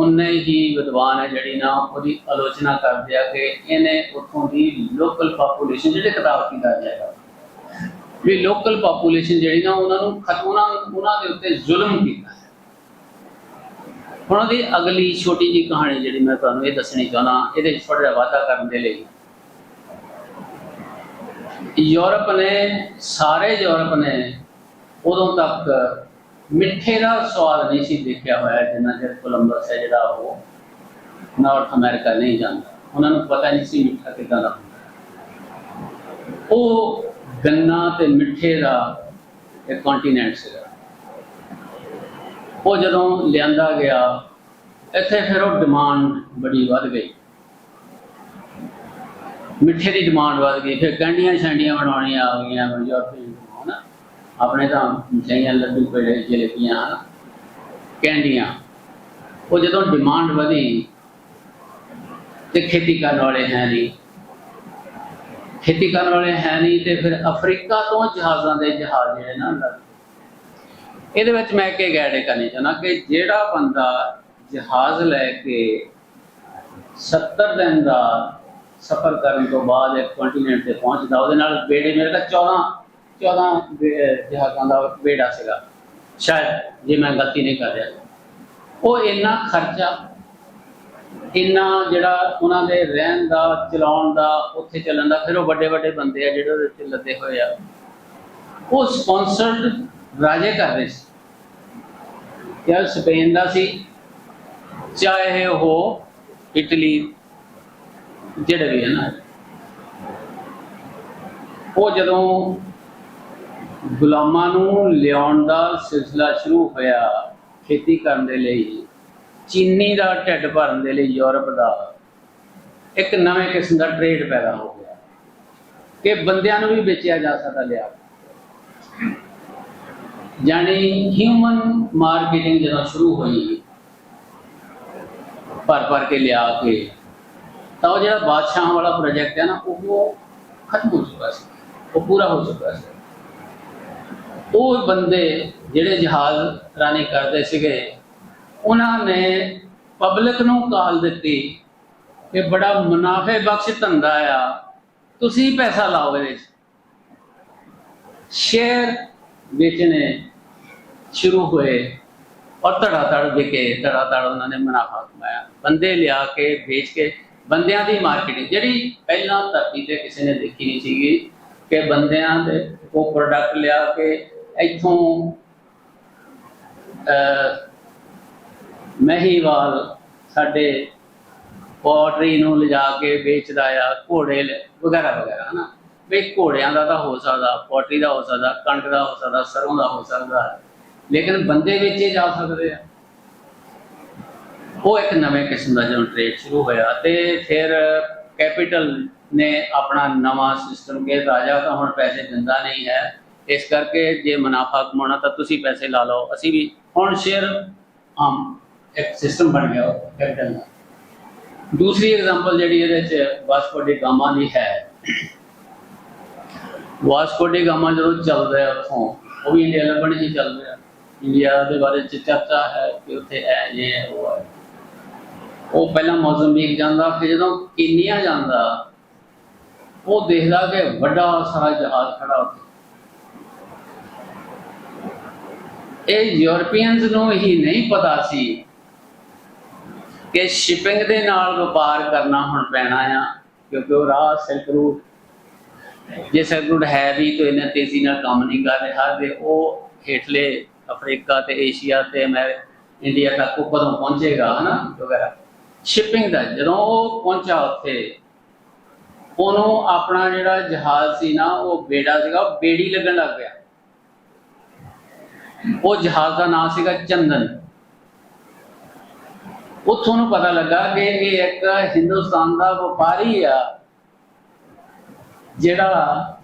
ਉਨੇ ਹੀ ਵਿਦਵਾਨ ਹੈ ਜਿਹੜੀ ਨਾ ਉਹਦੀ ਆਲੋਚਨਾ ਕਰਦੇ ਆ ਕਿ ਇਹਨੇ ਉੱਥੋਂ ਦੀ ਲੋਕਲ ਪਾਪੂਲੇਸ਼ਨ ਜਿਹੜੇ ਕਿਤਾਬ ਕੀਤਾ ਜਾਏਗਾ ਵੀ ਲੋਕਲ ਪਾਪੂਲੇਸ਼ਨ ਜਿਹੜੀ ਨਾ ਉਹਨਾਂ ਨੂੰ ਖਤ- ਉਹਨਾਂ ਦੇ ਉੱਤੇ ਜ਼ੁਲਮ ਕੀਤਾ ਹੁਣ ਉਹਦੀ ਅਗਲੀ ਛੋਟੀ ਜੀ ਕਹਾਣੀ ਜਿਹੜੀ ਮੈਂ ਤੁਹਾਨੂੰ ਇਹ ਦੱਸਣੀ ਚਾਹੁੰਦਾ, ਇਹਦੇ ਵਿੱਚ ਥੋੜਾ ਜਿਹਾ ਵਾਧਾ ਕਰਨ ਦੇ ਲਈ। ਯੂਰਪ ਨੇ, ਸਾਰੇ ਯੂਰਪ ਨੇ ਉਦੋਂ ਤੱਕ ਮਿੱਠੇ ਦਾ ਸਵਾਦ ਨਹੀਂ ਸੀ ਦੇਖਿਆ ਹੋਇਆ ਜਿੰਨਾ ਚਿਰ ਕੋਲੰਬਸ ਹੈ ਜਿਹੜਾ ਉਹ ਨਾਰਥ ਅਮਰੀਕਾ ਨਹੀਂ ਜਾਂਦਾ। ਉਹਨਾਂ ਨੂੰ ਪਤਾ ਨਹੀਂ ਸੀ ਮਿੱਠਾ ਕਿੱਦਾਂ ਦਾ ਹੁੰਦਾ। ਉਹ ਗੰਨਾ ਤੇ ਮਿੱਠੇ ਦਾ ਇੱਕ ਕੰਟੀਨੈਂਟ ਸੀਗਾ। ਉਹ ਜਦੋਂ ਲਿਆਂਦਾ ਗਿਆ, ਇੱਥੇ ਫਿਰ ਉਹ ਡਿਮਾਂਡ ਬੜੀ ਵੱਧ ਗਈ। ਮਿੱਠੇ ਦੀ ਡਿਮਾਂਡ ਵੱਧ ਗਈ। ਫਿਰ ਕੈਂਡੀਆਂ ਛਾਂਡੀਆਂ ਬਣਾਉਣੀਆਂ ਆ ਗਈਆਂ ਯੂਰਪੀਅਨ ਹਨਾ ਆਪਣੇ ਤਾਂ ਮਠਿਆਈਆਂ ਲੱਡੂ, ਪੇੜੇ, ਜਲੇਬੀਆਂ ਹਨਾ ਕੈਂਡੀਆਂ। ਉਹ ਜਦੋਂ ਡਿਮਾਂਡ ਵਧੀ ਤੇ ਖੇਤੀ ਕਰਨ ਵਾਲੇ ਹੈ ਨਹੀਂ। ਖੇਤੀ ਕਰਨ ਵਾਲੇ ਹੈ ਨਹੀਂ ਤੇ ਫਿਰ ਅਫਰੀਕਾ ਤੋਂ ਜਹਾਜ਼ਾਂ ਦੇ ਜਹਾਜ਼ ਜਿਹੜੇ ਨਾ ਲੱਗੇ ਇਹਦੇ ਵਿੱਚ ਮੈਂ ਕਿ ਗੈਡ ਕਰਨੀ ਚਾਹੁੰਦਾ ਕਿ ਜਿਹੜਾ ਬੰਦਾ ਜਹਾਜ਼ ਲੈ ਕੇ 70 ਦਿਨ ਦਾ ਸਫ਼ਰ ਕਰਨ ਤੋਂ ਬਾਅਦ ਇੱਕ ਕੰਟੀਨੈਂਟ ਤੇ ਪਹੁੰਚਦਾ, ਉਹਦੇ ਨਾਲ ਬੇੜੇ ਮੇਰੇ ਤਾਂ 14 14 ਬੇ- ਜਹਾਜ਼ਾਂ ਦਾ ਬੇੜਾ ਸੀਗਾ। ਸ਼ਾਇਦ ਜੇ ਮੈਂ ਗਲਤੀ ਨਹੀਂ ਕਰ ਰਿਹਾ। ਉਹ ਇੰਨਾ ਖਰਚਾ, ਇੰਨਾ ਜਿਹੜਾ ਉਹਨਾਂ ਦੇ ਰਹਿਣ ਦਾ, ਚਲਾਉਣ ਦਾ, ਉੱਥੇ ਚੱਲਣ ਦਾ, ਫਿਰ ਉਹ ਵੱਡੇ ਵੱਡੇ ਬੰਦੇ ਆ ਜਿਹੜੇ ਉਹਦੇ ਉੱਤੇ ਲੱਦੇ ਹੋਏ ਆ। ਉਹ ਸਪਾਂਸਰਡ ਰਾਜੇ ਕਰਦੇ ਸੀ। ਚਾਹੇ ਸਪੇਨ ਦਾ ਸੀ, ਚਾਹੇ ਉਹ ਇਟਲੀ, ਜਿਹੜੇ ਵੀ ਹੈ ਨਾ। ਉਹ ਜਦੋਂ ਗੁਲਾਮਾਂ ਨੂੰ ਲਿਆਉਣ ਦਾ ਸਿਲਸਿਲਾ ਸ਼ੁਰੂ ਹੋਇਆ ਖੇਤੀ ਕਰਨ ਦੇ ਲਈ। ਚੀਨੀ ਦਾ ਢਿੱਡ ਭਰਨ ਦੇ ਲਈ ਯੂਰਪ ਦਾ ਇੱਕ ਨਵੇਂ ਕਿਸਮ ਦਾ ਟ੍ਰੇਡ ਪੈਦਾ ਹੋ ਗਿਆ ਕਿ ਬੰਦਿਆਂ ਨੂੰ ਵੀ ਵੇਚਿਆ ਜਾ ਸਕਦਾ ਲਿਆ। ਕੇ। ਜਾਣੀ ਹਿਊਮਨ ਮਾਰਕੀਟਿੰਗ ਜਦੋਂ ਸ਼ੁਰੂ ਹੋਈ, ਭਰ ਭਰ ਕੇ ਲਿਆ ਕੇ, ਤਾਂ ਉਹ ਜਿਹੜਾ ਬਾਦਸ਼ਾਹਾਂ ਵਾਲਾ ਪ੍ਰੋਜੈਕਟ ਹੈ ਨਾ, ਉਹ ਖਤਮ ਹੋ ਚੁੱਕਾ ਸੀ। ਉਹ ਪੂਰਾ ਹੋ ਚੁੱਕਾ ਸੀ। ਉਹ ਬੰਦੇ ਜਿਹੜੇ ਜਹਾਜ਼ ਰਾਣੀ ਕਰਦੇ ਸੀਗੇ, ਉਹਨਾਂ ਨੇ ਪਬਲਿਕ ਨੂੰ ਕਾਲ ਦਿੱਤੀ ਕਿ ਬੜਾ ਮੁਨਾਫੇ ਬਖਸ਼ ਧੰਦਾ ਆ, ਤੁਸੀਂ ਪੈਸਾ ਲਾਓ ਇਹਦੇ ਸ਼ੇਅਰ ਵੇਚਣੇ ਸ਼ੁਰੂ ਹੋਏ ਔਰ ਧੜਾ ਧੜ ਵਿਕੇ ਧੜਾ ਧੜ ਉਹਨਾਂ ਨੇ ਮੁਨਾਫਾ ਕਮਾਇਆ। ਬੰਦੇ ਲਿਆ ਕੇ, ਵੇਚ ਕੇ, ਬੰਦਿਆਂ ਦੀ ਮਾਰਕੀਟਿੰਗ ਜਿਹੜੀ ਪਹਿਲਾਂ ਧਰਤੀ ਤੇ ਕਿਸੇ ਨੇ ਦੇਖੀ ਨਹੀਂ ਸੀਗੀ ਕਿ ਬੰਦਿਆਂ ਦੇ ਉਹ ਪ੍ਰੋਡਕਟ ਲਿਆ ਕੇ ਇੱਥੋਂ ਮਹੀਵਾਲ ਸਾਡੇ ਪੋਟਰੀ ਨੂੰ ਲਿਜਾ ਕੇ ਵੇਚਦਾ ਆ ਘੋੜੇ ਵਗੈਰਾ ਵਗੈਰਾ ਹਨਾ ਵੀ ਘੋੜਿਆਂ ਦਾ ਤਾਂ ਹੋ ਸਕਦਾ ਪੋਟਰੀ ਦਾ ਹੋ ਸਕਦਾ ਕਣਕ ਦਾ ਹੋ ਸਕਦਾ ਸਰੋਂ ਦਾ ਹੋ ਸਕਦਾ ਲੇਕਿਨ ਬੰਦੇ ਵੇਚੇ ਜਾ ਸਕਦੇ ਆ ਉਹ ਇੱਕ ਨਵੇਂ ਕਿਸਮ ਦਾ ਜਦੋਂ ਟ੍ਰੇਡ ਸ਼ੁਰੂ ਹੋਇਆ ਤੇ ਫਿਰ ਕੈਪੀਟਲ ਨੇ ਆਪਣਾ ਨਵਾਂ ਸਿਸਟਮ ਕੇ ਰਾਜਾ ਤਾਂ ਹੁਣ ਪੈਸੇ ਦਿੰਦਾ ਨਹੀਂ ਹੈ ਇਸ ਕਰਕੇ ਜੇ ਮੁਨਾਫਾ ਕਮਾਉਣਾ ਤਾਂ ਤੁਸੀਂ ਪੈਸੇ ਲਾ ਲਓ। ਅਸੀਂ ਵੀ ਹੁਣ ਸ਼ੇਅਰ ਆਮ ਇੱਕ ਸਿਸਟਮ ਬਣ ਗਿਆ ਕੈਪੀਟਲ ਦਾ। ਦੂਸਰੀ ਐਗਜ਼ਾਮਪਲ ਜਿਹੜੀ ਇਹਦੇ ਚ ਵਾਸਕੋ ਡੀ ਗਾਮਾ ਦੀ ਹੈ। ਵਾਸਕੋ ਡੀ ਗਾਮਾ ਜਦੋਂ ਚੱਲ ਰਿਹਾ ਉੱਥੋਂ, ਉਹ ਵੀ ਇੰਡੀਆ ਲੱਭਣ ਹੀ ਚੱਲ ਰਿਹਾ। ਇੰਡੀਆ ਦੇ ਬਾਰੇ ਚ ਚਰਚਾ ਹੈ ਕਿ ਉੱਥੇ ਇਹ ਇਹ ਹੈ ਉਹ ਹੈ। ਉਹ ਪਹਿਲਾਂ ਮੋਜ਼ੰਬੀਕ ਜਾਂਦਾ, ਫਿਰ ਜਦੋਂ ਕੀਨੀਆ ਜਾਂਦਾ, ਉਹ ਦੇਖਦਾ ਕਿ ਵੱਡਾ ਸਾਰਾ ਜਹਾਜ਼ ਖੜਾ ਉੱਥੇ। ਇਹ ਯੂਰਪੀਅਨਸ ਨੂੰ ਹੀ ਨਹੀਂ ਪਤਾ ਸੀ ਕਿ ਸ਼ਿਪਿੰਗ ਦੇ ਨਾਲ ਵਪਾਰ ਕਰਨਾ ਹੁਣ ਪੈਣਾ ਆ, ਕਿਉਂਕਿ ਉਹ ਰਾਹ ਸਿਲਕ ਰੂਟ ਜੇ ਸਿਲਕ ਰੂਟ ਹੈ ਵੀ ਤਾਂ ਇਹਨਾਂ ਤੇਜ਼ੀ ਨਾਲ ਕੰਮ ਨਹੀਂ ਕਰ ਰਿਹਾ ਤੇ ਉਹ ਹੇਠਲੇ ਅਫਰੀਕਾ ਤੇ ਏਸ਼ੀਆ ਤੇ ਅਮਰੀਕਾ ਇੰਡੀਆ ਤੱਕ ਉਹ ਕਦੋਂ ਪਹੁੰਚੇਗਾ, ਹਨਾ, ਵਗੈਰਾ। ਸ਼ਿਪਿੰਗ ਦਾ, ਜਦੋਂ ਉਹ ਪਹੁੰਚਾ ਉੱਥੇ, ਉਹਨੂੰ ਆਪਣਾ ਜਿਹੜਾ ਜਹਾਜ਼ ਸੀ ਨਾ, ਉਹ ਬੇੜਾ ਸੀਗਾ ਬੇੜੀ ਲੱਗਣ ਲੱਗ ਗਿਆ। ਉਹ ਜਹਾਜ਼ ਦਾ ਨਾਮ ਸੀਗਾ ਚੰਦਨ। ਉੱਥੋਂ ਨੂੰ ਪਤਾ ਲੱਗਾ ਕਿ ਇਹ ਇੱਕ ਹਿੰਦੁਸਤਾਨ ਦਾ ਵਪਾਰੀ ਆ, ਜਿਹੜਾ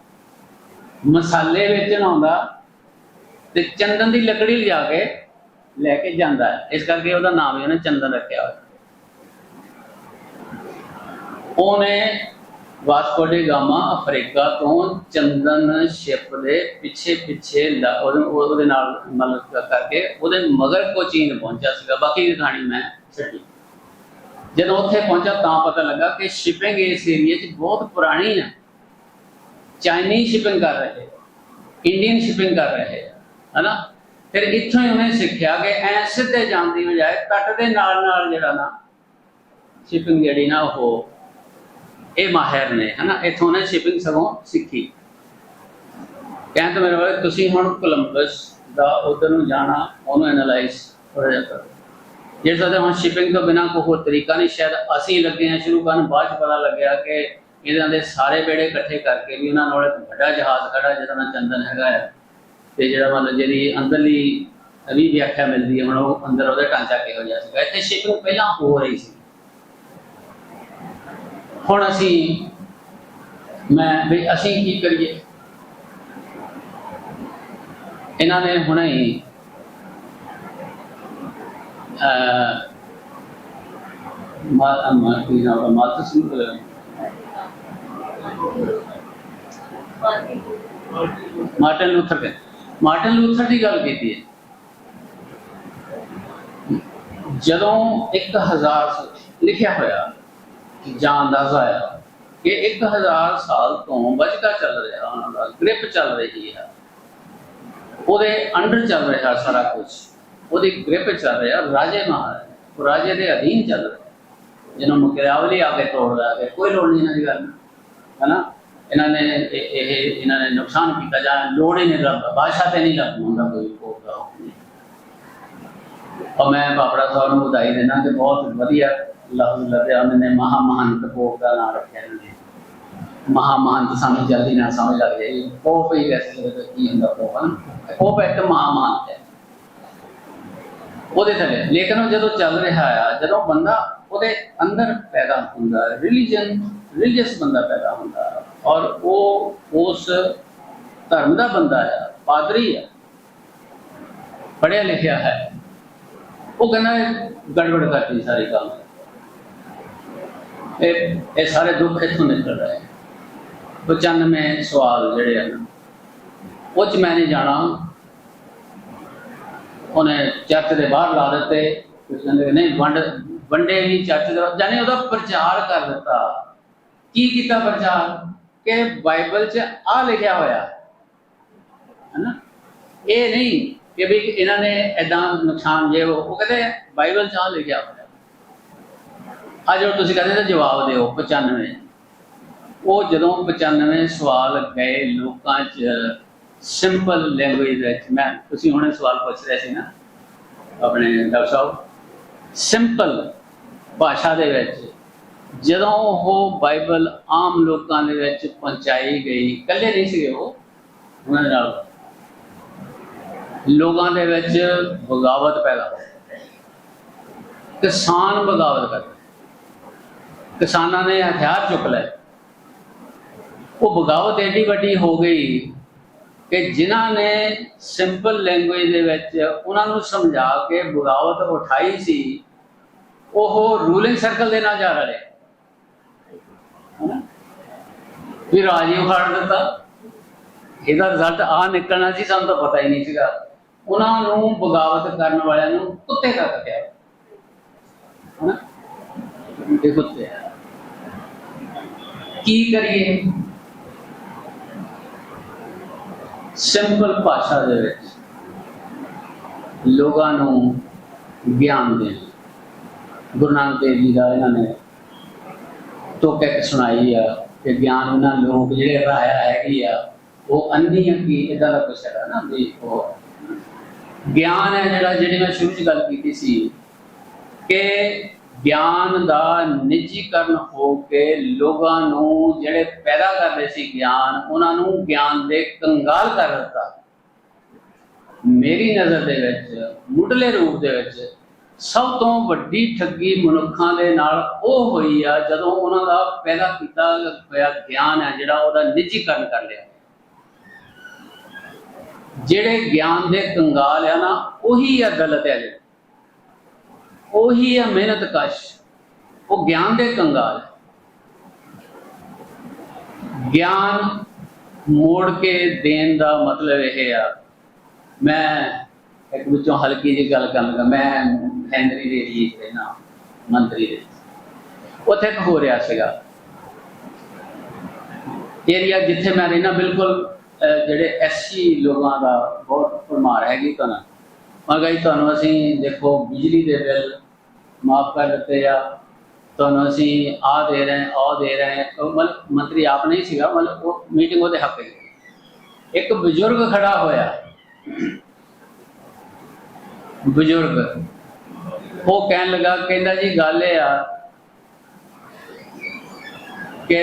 ਮਸਾਲੇ ਵੇਚਣ ਆਉਂਦਾ ਤੇ ਚੰਦਨ ਦੀ ਲੱਕੜੀ ਲਿਜਾ ਕੇ ਲੈ ਕੇ ਜਾਂਦਾ ਹੈ। ਇਸ ਕਰਕੇ ਉਹਦਾ ਨਾਮ ਹੀ ਉਹਨੇ ਚੰਦਨ ਰੱਖਿਆ ਹੋਇਆ। ਉਹਨੇ ਵਾਸਕੋ ਡੀ ਗਾਮਾ ਅਫਰੀਕਾ ਤੋਂ ਚੰਦਨ ਸ਼ਿਪ ਦੇ ਪਿੱਛੇ ਪਿੱਛੇ ਉਹਦੇ ਨਾਲ ਮਤਲਬ ਕਰਕੇ ਉਹਦੇ ਮਗਰ ਕੋਚੀਨ ਪਹੁੰਚਿਆ ਸੀਗਾ। ਬਾਕੀ ਦੀ ਕਹਾਣੀ ਮੈਂ ਛੱਡੀ। ਜਦੋਂ ਉੱਥੇ ਪਹੁੰਚਾ ਤਾਂ ਪਤਾ ਲੱਗਾ ਕਿ ਸ਼ਿਪਿੰਗ ਇਸ ਏਰੀਆ 'ਚ ਬਹੁਤ ਪੁਰਾਣੀ ਹੈ ਚਾਈਨੀਜ਼ ਸ਼ਿਪਿੰਗ ਕਰ ਰਹੇ ਇੰਡੀਅਨ ਸ਼ਿਪਿੰਗ ਕਰ ਰਹੇ ਹਨਾ? ਫਿਰ ਇੱਥੋਂ ਹੀ ਉਹਨੇ ਸਿੱਖਿਆ ਕਿ ਐ ਸਿੱਧੇ ਜਾਣ ਦੀ ਬਜਾਏ ਤੱਟ ਦੇ ਨਾਲ ਨਾਲ ਜਿਹੜਾ ਨਾ ਸ਼ਿਪਿੰਗ ਜਿਹੜੀ ਨਾ ਉਹ ਇਹ ਮਾਹਿਰ ਨੇ, ਹਨਾ? ਇੱਥੋਂ ਨੇ ਸ਼ਿਪਿੰਗ ਸਗੋਂ ਸਿੱਖੀ। ਕਹਿੰਦੇ ਮੇਰੇ ਵਾਲੇ ਤੁਸੀਂ ਹੁਣ ਕੋਲੰਬਸ ਦਾ ਉਧਰ ਨੂੰ ਜਾਣਾ, ਉਹਨੂੰ ਐਨਾਲਾਈਜ਼ ਥੋੜਾ ਜਿਹਾ ਕਰੋ। ਜੇ ਸਾਡੇ ਹੁਣ ਸ਼ਿਪਿੰਗ ਤੋਂ ਬਿਨਾ ਕੋਈ ਹੋਰ ਤਰੀਕਾ ਨਹੀਂ, ਸ਼ਾਇਦ ਅਸੀਂ ਲੱਗੇ ਹਾਂ ਸ਼ੁਰੂ ਕਰਨ, ਬਾਅਦ ਚ ਪਤਾ ਲੱਗਿਆ ਕਿ ਇਹਨਾਂ ਦੇ ਸਾਰੇ ਬੇੜੇ ਇਕੱਠੇ ਕਰਕੇ ਵੀ ਉਹਨਾਂ ਨਾਲ ਇੱਕ ਵੱਡਾ ਜਹਾਜ਼ ਖੜਾ, ਜਿਹਦਾ ਨਾਂ ਚੰਦਨ ਹੈਗਾ ਹੈ ਤੇ ਜਿਹੜਾ ਮਤਲਬ ਜਿਹੜੀ ਅੰਦਰਲੀ ਵੀ ਵਿਆਖਿਆ ਮਿਲਦੀ ਹੈ, ਹੁਣ ਉਹ ਅੰਦਰ ਉਹਦਾ ਢਾਂਚਾ ਕਿਹੋ ਜਿਹਾ ਸੀਗਾ। ਇੱਥੇ ਸ਼ਿਪਿੰਗ ਪਹਿਲਾਂ ਹੋ ਰਹੀ ਸੀ। ਹੁਣ ਅਸੀਂ, ਮੈਂ ਵੀ ਅਸੀਂ ਕੀ ਕਰੀਏ? ਇਹਨਾਂ ਨੇ ਹੁਣੇ ਹੀ, ਅਹ, ਮਾ ਮਾ ਕੀ ਨਾਮ ਮਾਤ ਸਿੰਘ ਮਾਰਟਨ ਲੂਥਰ ਦੇ ਮਾਰਟਨ ਲੂਥਰ ਦੀ ਗੱਲ ਕੀਤੀ ਹੈ। ਜਦੋਂ 1000 ਲਿਖਿਆ ਹੋਇਆ ਕਿ ਜਾਂ ਅੰਦਾਜ਼ਾ ਆਇਆ 1000 ਸਾਲ ਤੋਂ ਵਜਕਾ ਚੱਲ ਰਿਹਾ ਉਹਨਾਂ ਦਾ, ਗ੍ਰਿਪ ਚੱਲ ਰਹੀ ਹੈ। ਉਹਦੇ ਅੰਡਰ ਚੱਲ ਰਿਹਾ ਸਾਰਾ ਕੁਝ ਉਹਦੀ ਗ੍ਰਿਪ ਚੱਲ ਰਿਹਾ, ਰਾਜੇ ਮਹਾਰਾਜ ਰਾਜੇ ਦੇ ਅਧੀਨ ਚੱਲ ਰਿਹਾ। ਜਿਹਨੂੰ ਮੁਕਰਾਵਲੀ ਆ ਕੇ ਤੋੜ ਰਿਹਾ ਕਿ, ਕੋਈ ਲੋੜ ਨਹੀਂ ਇਹਨਾਂ ਦੀ ਗੱਲ ਹੈਨਾ? ਇਹਨਾਂ ਨੇ ਇਹ ਇਹਨਾਂ ਨੇ ਨੁਕਸਾਨ ਕੀਤਾ ਜਾਂ ਲੋੜ ਹੀ ਨਹੀਂ ਰੱਬ ਬਾਦਸ਼ਾਹ ਤੇ ਨਹੀਂ ਲੱਗਦਾ ਹੁੰਦਾ ਕੋਈ ਔਰ ਮੈਂ ਬਾਬੜਾ ਸਾਹਿਬ ਨੂੰ ਵਧਾਈ ਦੇਣਾ ਕਿ ਬਹੁਤ ਵਧੀਆ ਲਫ਼ਜ਼ ਲੱਭਿਆ। ਉਹਨਾਂ ਮਹਾ ਮਹੰਤ ਭੋਗ ਦਾ ਨਾਮ ਰੱਖਿਆ ਨੇ। ਮਹਾ ਮਹੰਤ ਸਾਨੂੰ ਜਲਦੀ ਨਾ ਸਮਝ ਲੱਗ ਜਾਏ। ਉਹ ਪਈ ਵੈਸੇ ਲੱਗਦਾ ਕੀ ਹੁੰਦਾ ਉਹ ਉਹ ਪੈਟ ਮਹਾ ਮਹੰਤ ਹੈ। ਉਹਦੇ ਥੱਲੇ। ਲੇਕਿਨ ਉਹ ਜਦੋਂ ਚੱਲ ਰਿਹਾ ਆ, ਜਦੋਂ ਬੰਦਾ ਉਹਦੇ ਅੰਦਰ ਪੈਦਾ ਹੁੰਦਾ ਰਿਲੀਜੀਅਨ ਰਿਲੀਜੀਅਸ ਬੰਦਾ ਪੈਦਾ ਹੁੰਦਾ। ਔਰ ਉਹ ਉਸ ਧਰਮ ਦਾ ਬੰਦਾ ਆ, ਪਾਦਰੀ ਆ। ਪੜਿਆ ਲਿਖਿਆ ਹੈ। ਉਹ ਕਹਿੰਦਾ ਗੜਬੜ ਕਰਤੀ ਸਾਰੀ ਕੰਮ ਇਹ ਇਹ ਸਾਰੇ ਦੁੱਖ ਇੱਥੋਂ ਨਿਕਲ ਰਹੇ 95 ਸਵਾਲ ਜਿਹੜੇ ਹਨ ਉਹ ਚ ਮੈਂ ਨਹੀਂ ਜਾਣਾ। ਉਹਨੇ ਚਰਚ ਦੇ ਬਾਹਰ ਲਾ ਦਿੱਤੇ। ਕੁਝ ਕਹਿੰਦੇ ਨਹੀਂ, ਵੰਡ, ਵੰਡੇ ਵੀ ਚਰਚ ਦੇ। ਜਾਨੀ ਉਹਦਾ ਪ੍ਰਚਾਰ ਕਰ ਦਿੱਤਾ। ਕੀ ਕੀਤਾ ਪ੍ਰਚਾਰ? ਕਿ ਬਾਈਬਲ 'ਚ ਆ ਲਿਖਿਆ ਹੋਇਆ। ਹੈ ਨਾ ਇਹ ਨਹੀਂ ਕਿ ਵੀ ਇਹਨਾਂ ਨੇ ਐਦਾਂ ਨੁਕਸਾਨ ਜੇ ਉਹ ਕਹਿੰਦੇ ਬਾਈਬਲ 'ਚ ਆ ਲਿਖਿਆ ਹੋਇਆ ਅੱਜ ਜੋ ਤੁਸੀਂ ਕਹਿੰਦੇ ਤਾਂ ਜਵਾਬ ਦਿਓ 95 ਉਹ ਜਦੋਂ 95 ਸਵਾਲ ਗਏ ਲੋਕਾਂ 'ਚ ਸਿੰਪਲ ਲੈਂਗੁਏਜ ਵਿੱਚ, ਮੈਂ, ਤੁਸੀਂ ਹੁਣੇ ਸਵਾਲ ਪੁੱਛ ਰਹੇ ਸੀ ਨਾ, ਆਪਣੇ ਡਾਕਟਰ ਸਾਹਿਬ ਸਿੰਪਲ ਭਾਸ਼ਾ ਦੇ ਵਿੱਚ, ਜਦੋਂ ਉਹ ਬਾਈਬਲ ਆਮ ਲੋਕਾਂ ਦੇ ਵਿੱਚ ਪਹੁੰਚਾਈ ਗਈ, ਇਕੱਲੇ ਨਹੀਂ ਸੀਗੇ ਉਹ, ਉਹਨਾਂ ਦੇ ਨਾਲ। ਲੋਕਾਂ ਦੇ ਵਿੱਚ ਬਗਾਵਤ ਪੈਦਾ ਹੋਈ ਕਿਸਾਨ ਬਗਾਵਤ ਕਰਦੇ ਕਿਸਾਨਾਂ ਨੇ ਹਥਿਆਰ ਚੁੱਕ ਲਏ। ਉਹ ਬਗਾਵਤ ਐਡੀ ਵੱਡੀ ਹੋ ਗਈ ਕਿ ਜਿਨ੍ਹਾਂ ਨੇ ਸਿੰਪਲ ਲੈਂਗੁਏਜ ਦੇ ਵਿੱਚ ਉਹਨਾਂ ਨੂੰ ਸਮਝਾ ਕੇ ਬਗਾਵਤ ਉਠਾਈ ਸੀ, ਉਹ ਰੂਲਿੰਗ ਸਰਕਲ ਦੇ ਨਾਲ ਜਾ ਰਹੇ ਵੀ ਰਾਜ ਹੀ ਉਖਾੜ ਦਿੱਤਾ। ਇਹਦਾ ਰਿਜ਼ਲਟ ਆ ਨਿਕਲਣਾ ਸੀ ਸਾਨੂੰ ਤਾਂ ਪਤਾ ਹੀ ਨਹੀਂ ਸੀਗਾ। ਉਹਨਾਂ ਨੂੰ ਬਗਾਵਤ ਕਰਨ ਵਾਲਿਆਂ ਨੂੰ ਕੁੱਤੇ ਦਾ ਕੱਟਿਆ। ਹਨਾ? ਇਹ ਕੁੱਤੇ ਕੀ ਕਰੀਏ? ਸਿੰਪਲ ਭਾਸ਼ਾ ਦੇ ਵਿੱਚ ਲੋਕਾਂ ਨੂੰ ਗਿਆਨ ਦੇਣ। ਗੁਰੂ ਨਾਨਕ ਦੇਵ ਜੀ ਦਾ ਇਹਨਾਂ ਨੇ ਟੋਕੇ ਕਿ ਸੁਣਾਈ ਆ ਕਿ ਗਿਆਨ ਉਹਨਾਂ ਲੋਕ ਜਿਹੜੇ ਰਾਇਆ ਹੈਗੀ ਆ, ਉਹ ਅੰਨੀ ਆ ਕੀ ਇਹਦਾ ਦਾ ਕੁਛ ਹੈਗਾ ਨਾ ਵੀ ਉਹ ਗਿਆਨ ਹੈ ਜਿਹੜਾ, ਜਿਹੜੀ ਮੈਂ ਸ਼ੁਰੂ ਚ ਗੱਲ ਕੀਤੀ ਸੀ ਕਿ ਗਿਆਨ ਦਾ ਨਿੱਜੀਕਰਨ ਹੋ ਕੇ ਲੋਕਾਂ ਨੂੰ ਜਿਹੜੇ ਪੈਦਾ ਕਰਦੇ ਸੀ ਗਿਆਨ, ਉਹਨਾਂ ਨੂੰ ਗਿਆਨ ਦੇ ਕੰਗਾਲ ਕਰ ਦਿੱਤਾ। ਮੇਰੀ ਨਜ਼ਰ ਦੇ ਵਿੱਚ, ਮੁੱਢਲੇ ਰੂਪ ਦੇ ਵਿੱਚ ਸਭ ਤੋਂ ਵੱਡੀ ਠੱਗੀ ਮਨੁੱਖਾਂ ਦੇ ਨਾਲ ਉਹ ਹੋਈ ਆ ਜਦੋਂ ਉਹਨਾਂ ਦਾ ਪੈਦਾ ਕੀਤਾ ਹੋਇਆ ਗਿਆਨ ਹੈ ਜਿਹੜਾ, ਉਹਦਾ ਨਿੱਜੀਕਰਨ ਕਰ ਲਿਆ। ਜਿਹੜੇ ਗਿਆਨ ਦੇ ਕੰਗਾਲ ਆ ਨਾ, ਉਹੀ ਆ ਗਲਤ ਹੈ ਜਿਹੜੇ। ਉਹੀ ਆ ਮਿਹਨਤ ਕਸ਼। ਉਹ ਗਿਆਨ ਦੇ ਕੰਗਾਲ ਗਿਆਨ ਮੋੜ ਕੇ ਦੇਣ ਦਾ ਮਤਲਬ ਇਹ ਆ, ਮੈਂ ਇੱਕ ਵਿੱਚੋਂ ਹਲਕੀ ਜਿਹੀ ਗੱਲ ਕਰਨ ਲੱਗਾ। ਮੈਂ ਹੈਨਰੀ ਦੇ ਜੀ ਰਹਿਣਾ ਮੰਤਰੀ ਦੇ ਉੱਥੇ ਹੋ ਰਿਹਾ ਸੀਗਾ। ਏਰੀਆ ਜਿੱਥੇ ਮੈਂ ਰਹਿਣਾ ਬਿਲਕੁਲ ਜਿਹੜੇ ਐਸਸੀ ਲੋਕਾਂ ਦਾ ਬਹੁਤ ਪਰਮਾਰ ਹੈਗੀ ਤੁਹਾਨੂੰ। ਮੈਂ ਕਿਹਾ ਜੀ, ਤੁਹਾਨੂੰ ਅਸੀਂ ਦੇਖੋ ਬਿਜਲੀ ਦੇ ਬਿੱਲ ਮਾਫ ਕਰ ਦਿੱਤੇ ਆ। ਤੁਹਾਨੂੰ ਅਸੀਂ ਆ ਦੇ ਰਹੇ ਆ ਦੇ ਰਹੇ। ਮਤਲਬ ਮੰਤਰੀ ਆਪ ਨਹੀਂ ਸੀਗਾ, ਮਤਲਬ ਉਹ ਮੀਟਿੰਗ ਉਹਦੇ ਹੱਕ ਵਿੱਚ ਇੱਕ ਬਜ਼ੁਰਗ ਖੜਾ ਹੋਇਆ। ਬਜ਼ੁਰਗ। ਉਹ ਕਹਿਣ ਲੱਗਾ, ਕਹਿੰਦਾ ਜੀ, ਗੱਲ ਇਹ ਆ ਕਿ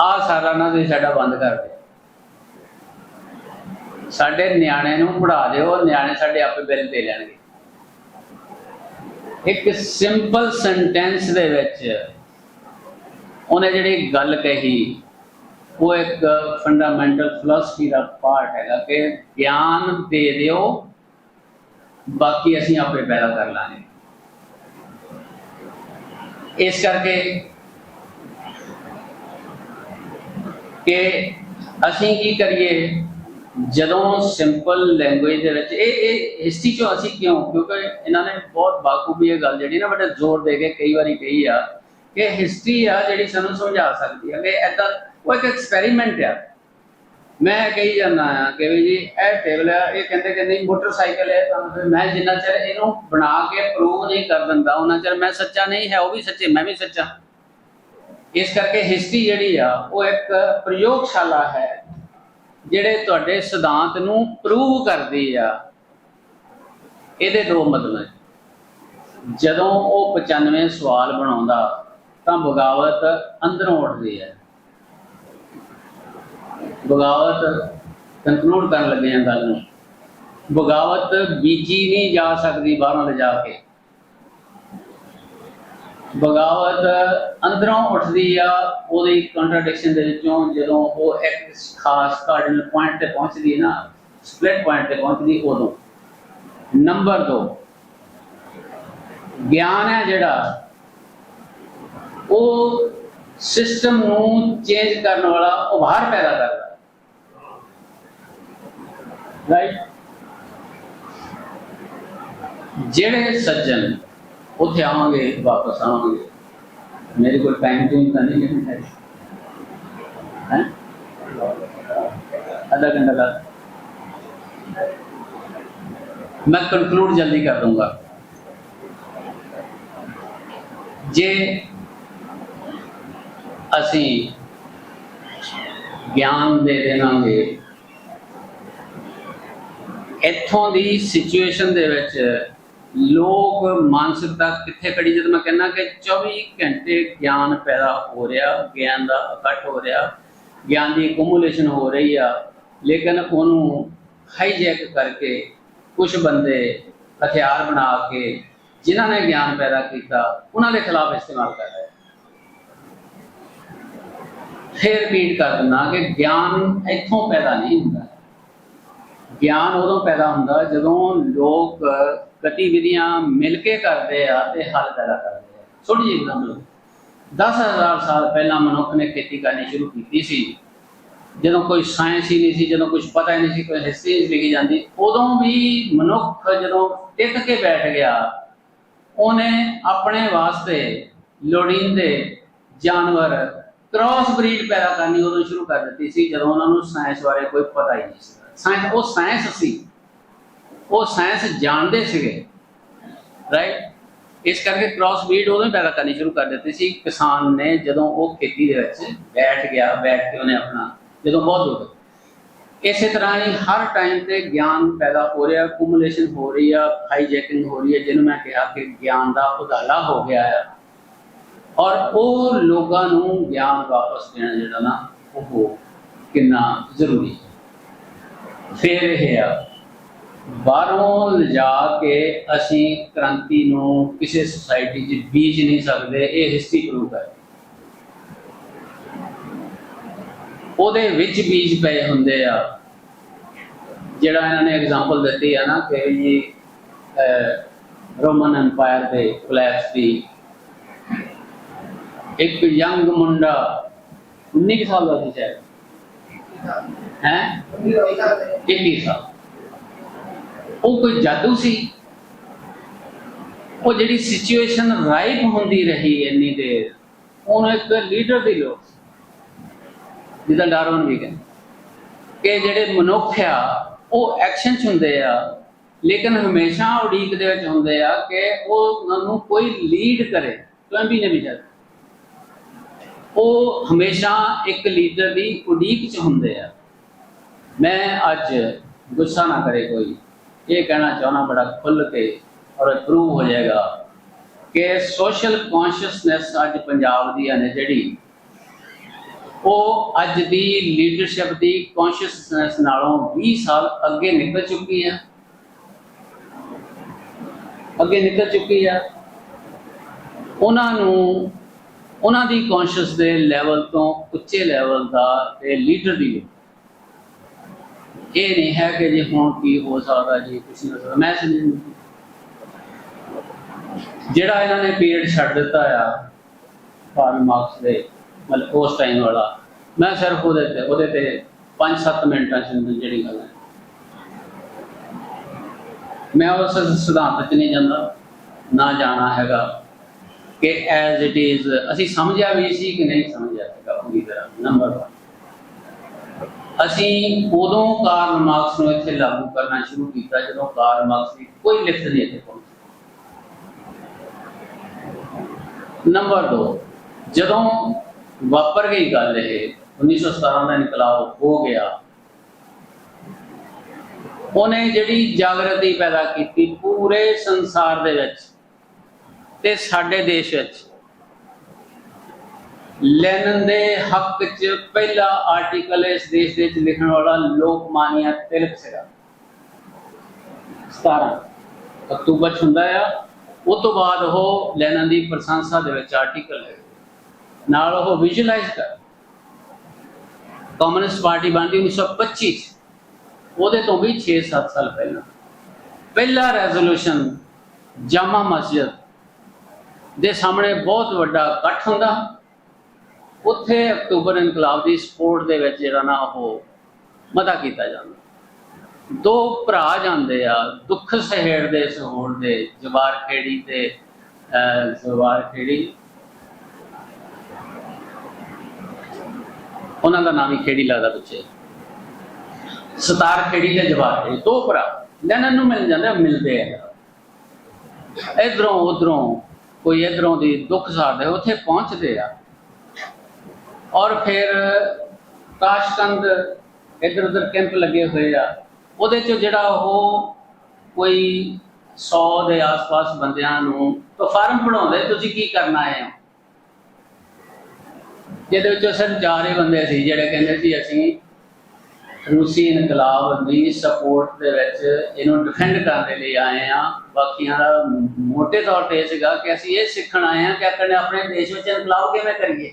ਆ ਸਾਰਾ ਨਾ ਤੁਸੀਂ ਸਾਡਾ ਬੰਦ ਕਰ ਦਿਓ। ਸਾਡੇ ਨਿਆਣੇ ਨੂੰ ਪੜਾ ਦਿਓ, ਨਿਆਣੇ ਸਾਡੇ ਆਪੇ ਬਿੱਲ ਦੇ ਲੈਣਗੇ। ਇੱਕ ਸਿੰਪਲ ਸੈਂਟੈਂਸ ਦੇ ਵਿੱਚ ਉਹਨੇ ਜਿਹੜੀ ਗੱਲ ਕਹੀ, ਉਹ ਇੱਕ ਫੰਡਾਮੈਂਟਲ ਫਿਲਾਸਫੀ ਦਾ ਪਾਰਟ ਹੈਗਾ ਕਿ ਗਿਆਨ ਦੇ ਦਿਓ, ਬਾਕੀ ਅਸੀਂ ਆਪੇ ਪੈਦਾ ਕਰ ਲਾਂਗੇ। ਇਸ ਕਰਕੇ ਕਿ ਅਸੀਂ ਕੀ ਕਰੀਏ? ਜਦੋਂ ਸਿੰਪਲ ਲੈਂਗੁਏਜ ਦੇ ਵਿੱਚ, ਇਹ ਇਹ ਹਿਸਟਰੀ ਚੋਂ ਅਸੀਂ ਕਿਉਂ? ਕਿਉਂਕਿ ਇਹਨਾਂ ਨੇ ਬਹੁਤ ਬਾਖੂਬੀ ਇਹ ਗੱਲ ਜਿਹੜੀ ਨਾ ਬੜਾ ਜ਼ੋਰ ਦੇ ਕੇ ਕਈ ਵਾਰੀ ਕਹੀ ਆ ਕਿ ਹਿਸਟਰੀ ਆ ਜਿਹੜੀ ਸਾਨੂੰ ਸਮਝਾ ਸਕਦੀ ਹੈ ਕਿ ਐਦਾਂ ਉਹ ਇੱਕ ਐਕਸਪੈਰੀਮੈਂਟ ਆ। ਮੈਂ ਕਹੀ ਜਾਂਦਾ ਆ ਕਿ ਵੀ ਜੀ, ਇਹ ਟੇਬਲ ਆ, ਇਹ ਕਹਿੰਦੇ ਕਿ ਨਹੀਂ ਮੋਟਰਸਾਈਕਲ ਹੈ ਤਾਂ ਫਿਰ ਮੈਂ ਜਿੰਨਾ ਚਿਰ ਇਹਨੂੰ ਬਣਾ ਕੇ ਪ੍ਰੂਵ ਨਹੀਂ ਕਰ ਦਿੰਦਾ ਉਹਨਾਂ ਚਿਰ ਮੈਂ ਸੱਚਾ ਨਹੀਂ ਹੈ, ਉਹ ਵੀ ਸੱਚੇ, ਮੈਂ ਵੀ ਸੱਚਾ। ਇਸ ਕਰਕੇ ਹਿਸਟਰੀ ਜਿਹੜੀ ਆ, ਉਹ ਇੱਕ ਪ੍ਰਯੋਗਸ਼ਾਲਾ ਹੈ। ਜਿਹੜੇ ਤੁਹਾਡੇ ਸਿਧਾਂਤ ਨੂੰ ਪ੍ਰੂਵ ਕਰਦੀ ਆ, ਇਹਦੇ ਦੋ ਮਤਲਬ ਜਦੋਂ ਉਹ 95 ਸਵਾਲ ਬਣਾਉਂਦਾ, ਤਾਂ ਬਗਾਵਤ ਅੰਦਰੋਂ ਉੱਠਦੀ ਹੈ। ਬਗਾਵਤ ਕੰਕਲੂਡ ਕਰਨ ਲੱਗੇ ਆ ਗੱਲ ਨੂੰ। ਬਗਾਵਤ ਬੀਜੀ ਨਹੀਂ ਜਾ ਸਕਦੀ ਬਾਹਰੋਂ ਲਿਜਾ ਕੇ। ਬਗਾਵਤ ਅੰਦਰੋਂ ਉੱਠਦੀ ਆ, ਉਹਦੀ ਕੰਟਰਡਿਕਸ਼ਨ ਦੇ ਵਿੱਚੋਂ ਜਦੋਂ ਉਹ ਇੱਕ ਖਾਸ ਕਾਰਡਿਨਲ ਪੁਆਇੰਟ ਤੇ ਪਹੁੰਚਦੀ ਹੈ ਨਾ ਸਪਲਿਟ ਪੁਆਇੰਟ ਤੇ ਪਹੁੰਚਦੀ ਉਦੋਂ। ਨੰਬਰ 2 ਗਿਆਨ ਹੈ ਜਿਹੜਾ, ਉਹ ਸਿਸਟਮ ਨੂੰ ਚੇਂਜ ਕਰਨ ਵਾਲਾ ਉਭਾਰ ਪੈਦਾ ਕਰਦਾ ਰਾਈਟ ਜਿਹੜੇ ਸੱਜਣ ਉੱਥੇ ਆਵਾਂਗੇ, ਵਾਪਸ ਆਵਾਂਗੇ। ਮੇਰੇ ਕੋਲ ਟਾਈਮ ਟੂਮ ਤਾਂ ਨਹੀਂ ਹੈ। ਹੈ? ਅੱਧਾ ਘੰਟਾ ਦਾ ਮੈਂ ਕੰਕਲੂਡ ਜਲਦੀ ਕਰ ਦੂੰਗਾ ਜੇ ਅਸੀਂ ਗਿਆਨ ਦੇ ਦੇਵਾਂਗੇ, ਇੱਥੋਂ ਦੀ ਸਿਚੁਏਸ਼ਨ ਦੇ ਵਿੱਚ ਲੋਕ ਮਾਨਸਿਕਤਾ ਕਿੱਥੇ ਖੜੀ? ਜਦ ਮੈਂ ਕਹਿੰਦਾ ਕਿ 24 ਘੰਟੇ ਗਿਆਨ ਪੈਦਾ ਹੋ ਰਿਹਾ, ਗਿਆਨ ਦਾ ਇਕੱਠ ਹੋ ਰਿਹਾ, ਗਿਆਨ ਦੀ ਕਮੂਲੇਸ਼ਨ ਹੋ ਰਹੀ ਆ, ਲੇਕਿਨ ਉਹਨੂੰ ਹਾਈਜੈਕ ਕਰਕੇ ਕੁਝ ਬੰਦੇ ਹਥਿਆਰ ਬਣਾ ਕੇ ਜਿਨ੍ਹਾਂ ਨੇ ਗਿਆਨ ਪੈਦਾ ਕੀਤਾ, ਉਹਨਾਂ ਦੇ ਖਿਲਾਫ ਇਸਤੇਮਾਲ ਕਰ ਰਹੇ ਫਿਰ ਰਿਪੀਟ ਕਰ ਦਿੰਦਾ ਕਿ ਗਿਆਨ ਇੱਥੋਂ ਪੈਦਾ ਨਹੀਂ ਹੁੰਦਾ। ਗਿਆਨ ਉਦੋਂ ਪੈਦਾ ਹੁੰਦਾ ਜਦੋਂ ਲੋਕ ਗਤੀਵਿਧੀਆਂ ਮਿਲ ਕੇ ਕਰਦੇ ਆ ਤੇ ਹੱਲ ਪੈਦਾ ਕਰਦੇ ਆ। ਛੋਟੀ ਜਿਹੀ ਐਗਜ਼ਾਮਪਲ 10000 ਸਾਲ ਪਹਿਲਾਂ ਮਨੁੱਖ ਨੇ ਖੇਤੀ ਕਰਨੀ ਸ਼ੁਰੂ ਕੀਤੀ ਸੀ। ਜਦੋਂ ਕੋਈ ਸਾਇੰਸ ਹੀ ਨਹੀਂ ਸੀ, ਜਦੋਂ ਕੁਝ ਪਤਾ ਹੀ ਨਹੀਂ ਸੀ, ਕੋਈ ਹਿਸਟਰੀ ਲਿਖੀ ਜਾਂਦੀ, ਉਦੋਂ ਵੀ ਮਨੁੱਖ ਜਦੋਂ ਟਿਕ ਕੇ ਬੈਠ ਗਿਆ, ਉਹਨੇ ਆਪਣੇ ਵਾਸਤੇ ਲੋੜੀਂਦੇ ਜਾਨਵਰ ਕ੍ਰਾਸ ਬਰੀਡ ਪੈਦਾ ਕਰਨੀ ਉਦੋਂ ਸ਼ੁਰੂ ਕਰ ਦਿੱਤੀ ਸੀ, ਜਦੋਂ ਉਹਨਾਂ ਨੂੰ ਸਾਇੰਸ ਬਾਰੇ ਕੋਈ ਪਤਾ ਹੀ ਨਹੀਂ ਸੀ। ਸਾਇੰਸ ਉਹ ਸਾਇੰਸ ਸੀ। ਉਹ ਸਾਇੰਸ ਜਾਣਦੇ ਸੀਗੇ ਰਾਈਟ ਇਸ ਕਰਕੇ ਕ੍ਰਾਸ ਬਰੀਡ ਉਦੋਂ ਪੈਦਾ ਕਰਨੀ ਸ਼ੁਰੂ ਕਰ ਦਿੱਤੀ ਸੀ। ਕਿਸਾਨ ਨੇ ਜਦੋਂ ਉਹ ਖੇਤੀ ਦੇ ਵਿੱਚ ਬੈਠ ਗਿਆ, ਬੈਠ ਕੇ ਉਹਨੇ ਆਪਣਾ ਜਦੋਂ ਬਹੁਤ ਹੋ ਇਸੇ ਤਰ੍ਹਾਂ ਹੀ ਹਰ ਟਾਈਮ ਤੇ ਗਿਆਨ ਪੈਦਾ ਹੋ ਰਿਹਾ ਕੁਮੂਲੇਸ਼ਨ ਹੋ ਰਹੀ ਆ ਹਾਈਜੈਕਿੰਗ ਹੋ ਰਹੀ ਹੈ ਜਿਹਨੂੰ ਮੈਂ ਕਿਹਾ ਕਿ ਗਿਆਨ ਦਾ ਉਧਾਲਾ ਹੋ ਗਿਆ ਹੈ ਔਰ ਉਹ ਲੋਕਾਂ ਨੂੰ ਗਿਆਨ ਵਾਪਸ ਦੇਣਾ ਜਿਹੜਾ ਨਾ ਉਹ ਕਿੰਨਾ ਜ਼ਰੂਰੀ ਹੈ। ਫਿਰ ਇਹ ਆ ਬਾਹਰੋਂ ਲਿਜਾ ਕੇ ਅਸੀਂ ਕ੍ਰਾਂਤੀ ਨੂੰ ਕਿਸੇ ਸੁਸਾਇਟੀ 'ਚ ਬੀਜ ਨਹੀਂ ਸਕਦੇ, ਇਹ ਹਿਸਟਰੀ ਪ੍ਰੂਵ ਕਰ ਉਹਦੇ ਵਿੱਚ ਬੀਜ ਪਏ ਹੁੰਦੇ ਆ। ਜਿਹੜਾ ਇਹਨਾਂ ਨੇ ਐਗਜ਼ਾਮਪਲ ਦਿੱਤੀ ਆ ਨਾ ਕਿ ਜੀ ਰੋਮਨ ਐਮਪਾਇਰ ਦੇ ਕੋਲੈਪਸ ਦੀ। ਇੱਕ ਯੰਗ ਮੁੰਡਾ 19 ਕੁ ਸਾਲ ਦਾ ਸੀ ਸ਼ਾਇਦ। ਹੈ? 21 ਸਾਲ। ਉਹ ਕੋਈ ਜਾਦੂ ਸੀ? ਉਹ ਜਿਹੜੀ ਸਿਚੁਏਸ਼ਨ ਰਾਈਪ ਹੁੰਦੀ ਰਹੀ ਇੰਨੀ ਦੇਰ ਉਹਨੂੰ ਇੱਕ ਲੀਡਰ ਦੀ ਲੋੜ ਸੀ। ਡਾਰਵਨ ਵੀ ਕਹਿੰਦੇ, ਕਿ ਜਿਹੜੇ ਮਨੁੱਖ ਆ, ਉਹ ਐਕਸ਼ਨ ਚ ਹੁੰਦੇ ਆ, ਲੇਕਿਨ ਹਮੇਸ਼ਾ ਉਡੀਕ ਦੇ ਵਿੱਚ ਹੁੰਦੇ ਆ ਕਿ ਉਹ ਉਹਨਾਂ ਨੂੰ ਕੋਈ ਲੀਡ ਕਰੇ ਕੋਈ ਵੀ ਨਹੀਂ ਵਿਚਾਰ ਉਹ ਹਮੇਸ਼ਾ ਇੱਕ ਲੀਡਰ ਦੀ ਉਡੀਕ ਚ ਹੁੰਦੇ ਆ। ਮੈਂ ਅੱਜ ਗੁੱਸਾ ਨਾ ਕਰੇ ਕੋਈ। ਇਹ ਕਹਿਣਾ ਚਾਹਣਾ ਬੜਾ ਖੁੱਲ ਕੇ ਔਰ ਪ੍ਰੂਵ ਹੋ ਜਾਏਗਾ ਕਿ ਸੋਸ਼ਲ ਕੌਨਸ਼ੀਅਸਨੈਸ ਅੱਜ ਪੰਜਾਬ ਦੀ ਹੈ ਜਿਹੜੀ ਉਹ ਅੱਜ ਦੀ ਲੀਡਰਸ਼ਿਪ ਦੀ ਕੌਨਸ਼ੀਅਸਨੈਸ ਨਾਲੋਂ 20 ਸਾਲ ਅੱਗੇ ਨਿਕਲ ਚੁੱਕੀ ਹੈ ਅੱਗੇ ਨਿਕਲ ਚੁੱਕੀ ਹੈ ਉਹਨਾਂ ਨੂੰ ਉਹਨਾਂ ਦੀ ਕੌਨਸ਼ੀਅਸ ਦੇ ਲੈਵਲ ਤੋਂ ਉੱਚੇ ਲੈਵਲ ਦਾ ਤੇ ਲੀਡਰ ਦੀ ਇਹ ਨਹੀਂ ਹੈ ਕਿ ਜੇ ਹੁਣ ਕੀ ਹੋ ਸਕਦਾ ਜੀ, ਕੁਛ ਨਹੀਂ ਹੋ ਸਕਦਾ। ਮੈਂ ਸਮਝ ਜਿਹੜਾ ਇਹਨਾਂ ਨੇ ਪੀਰੀਅਡ ਛੱਡ ਦਿੱਤਾ ਆ ਫਾਰਮ ਮਾਰਕਸ ਦੇ, ਮਤਲਬ ਉਸ ਟਾਈਮ ਵਾਲਾ, ਮੈਂ ਸਿਰਫ ਉਹਦੇ ਤੇ ਉਹਦੇ ਤੇ 5-7 ਮਿੰਟਾਂ ਚ ਜਿਹੜੀ ਗੱਲ ਹੈ। ਮੈਂ ਉਸ ਸਿਧਾਂਤ ਚ ਨਹੀਂ ਜਾਂਦਾ, ਨਾ ਜਾਣਾ ਹੈਗਾ ਕਿ ਐਜ਼ ਇਟ ਇਜ਼ ਅਸੀਂ ਸਮਝਿਆ ਵੀ ਸੀ ਕਿ ਨਹੀਂ ਸਮਝਿਆ ਹੈਗਾ ਪੂਰੀ ਤਰ੍ਹਾਂ ਨੰਬਰ 1 ਅਸੀਂ ਉਦੋਂ ਕਾਰਲ ਮਾਰਕਸ ਨੂੰ ਇੱਥੇ ਲਾਗੂ ਕਰਨਾ ਸ਼ੁਰੂ ਕੀਤਾ, ਜਦੋਂ ਕਾਰਲ ਮਾਰਕਸ ਦੀ ਕੋਈ ਲਿਖਤ ਨਹੀਂ ਇੱਥੇ ਪਹੁੰਚੀ। ਨੰਬਰ 2 ਜਦੋਂ ਵਾਪਰ ਗਈ ਗੱਲ ਇਹ 1917 ਦਾ ਇਨਕਲਾਬ ਹੋ ਗਿਆ, ਉਹਨੇ ਜਿਹੜੀ ਜਾਗਰਤੀ ਪੈਦਾ ਕੀਤੀ ਪੂਰੇ ਸੰਸਾਰ ਦੇ ਵਿੱਚ ਤੇ ਸਾਡੇ ਦੇਸ਼ ਵਿੱਚ ਲੈਨਨ ਦੇ ਹੱਕ 'ਚ ਪਹਿਲਾ ਆਰਟੀਕਲ ਇਸ ਦੇਸ਼ ਦੇ ਵਿੱਚ ਲਿਖਣ ਵਾਲਾ ਲੋਕਮਾਨਿਆ ਤਿਲਕ ਸੀਗਾ। 17 ਅਕਤੂਬਰ ਹੁੰਦਾ ਆ। ਉਹ ਤੋਂ ਬਾਅਦ ਉਹ ਲੈਨਨ ਦੀ ਪ੍ਰਸ਼ੰਸਾ ਦੇ ਵਿੱਚ ਆਰਟੀਕਲ ਹੈ ਨਾਲ ਉਹ ਵਿਜ਼ੂਅਲਾਈਜ਼ ਕਰ ਕਮਿਊਨਿਸਟ ਪਾਰਟੀ ਬਣਦੀ 1925 ਚ। ਉਹਦੇ ਤੋਂ ਵੀ 6-7 ਸਾਲ ਪਹਿਲਾਂ। ਪਹਿਲਾ ਰੈਜ਼ੋਲੂਸ਼ਨ ਜਾਮਾ ਮਸਜਿਦ ਦੇ ਸਾਹਮਣੇ ਬਹੁਤ ਵੱਡਾ ਇਕੱਠ ਹੁੰਦਾ। ਉੱਥੇ ਅਕਤੂਬਰ ਇਨਕਲਾਬ ਦੀ ਸਪੋਰਟ ਦੇ ਵਿੱਚ ਜਿਹੜਾ ਨਾ ਉਹ ਮਤਾ ਕੀਤਾ ਜਾਂਦਾ। ਦੋ ਭਰਾ ਜਾਂਦੇ ਆ ਦੁੱਖ ਸਹਿੜਦੇ ਸਹੋੜ ਦੇ ਜਵਾਰ ਖੇੜੀ ਤੇ ਜਵਾਰ ਖੇੜੀ ਉਹਨਾਂ ਦਾ ਨਾਮ ਹੀ ਖੇੜੀ ਲੱਗਦਾ ਪਿੱਛੇ। ਸਤਾਰ ਖੇੜੀ ਤੇ ਜਵਾਰ ਖੇੜੀ ਦੋ ਭਰਾ। ਲੈਣਨ ਨੂੰ ਮਿਲ ਜਾਂਦੇ ਆ, ਮਿਲਦੇ ਆ। ਇਧਰੋਂ ਉਧਰੋਂ ਕੋਈ ਇਧਰੋਂ ਦੀ ਦੁੱਖ ਸਾਰਦੇ ਉੱਥੇ ਪਹੁੰਚਦੇ ਆ। ਔਰ ਫਿਰ ਕਾਸ਼ਕੰਦ ਇਧਰ ਉਧਰ ਕੈਂਪ ਲੱਗੇ ਹੋਏ ਆ। ਉਹਦੇ ਚ ਜਿਹੜਾ ਉਹ ਕੋਈ 100 ਦੇ ਆਸ-ਪਾਸ ਬੰਦਿਆਂ ਨੂੰ ਤਾਂ ਫਾਰਮ ਪੜਾਉਂਦੇ ਤੁਸੀਂ ਕੀ ਕਰਨਾ ਹੈ? ਜਿਹਦੇ ਵਿੱਚੋਂ ਸਿਰਫ ਚਾਰ ਬੰਦੇ ਸੀ, ਜਿਹੜੇ ਕਹਿੰਦੇ ਸੀ ਅਸੀਂ ਰੂਸੀ ਇਨਕਲਾਬ ਦੀ ਸਪੋਰਟ ਦੇ ਵਿੱਚ ਇਹਨੂੰ ਡਿਫੈਂਡ ਕਰਨ ਦੇ ਲਈ ਆਏ ਆ ਬਾਕੀਆਂ ਦਾ ਮੋٹے ਤੌਰ ਤੇ ਇਹ ਸੀਗਾ ਕਿ ਅਸੀਂ ਇਹ ਸਿੱਖਣ ਆਏ ਆ ਕਿ ਆਪਣੇ ਆਪਣੇ ਦੇਸ਼ ਵਿੱਚ ਇਨਕਲਾਬ ਕਿਵੇਂ ਕਰੀਏ।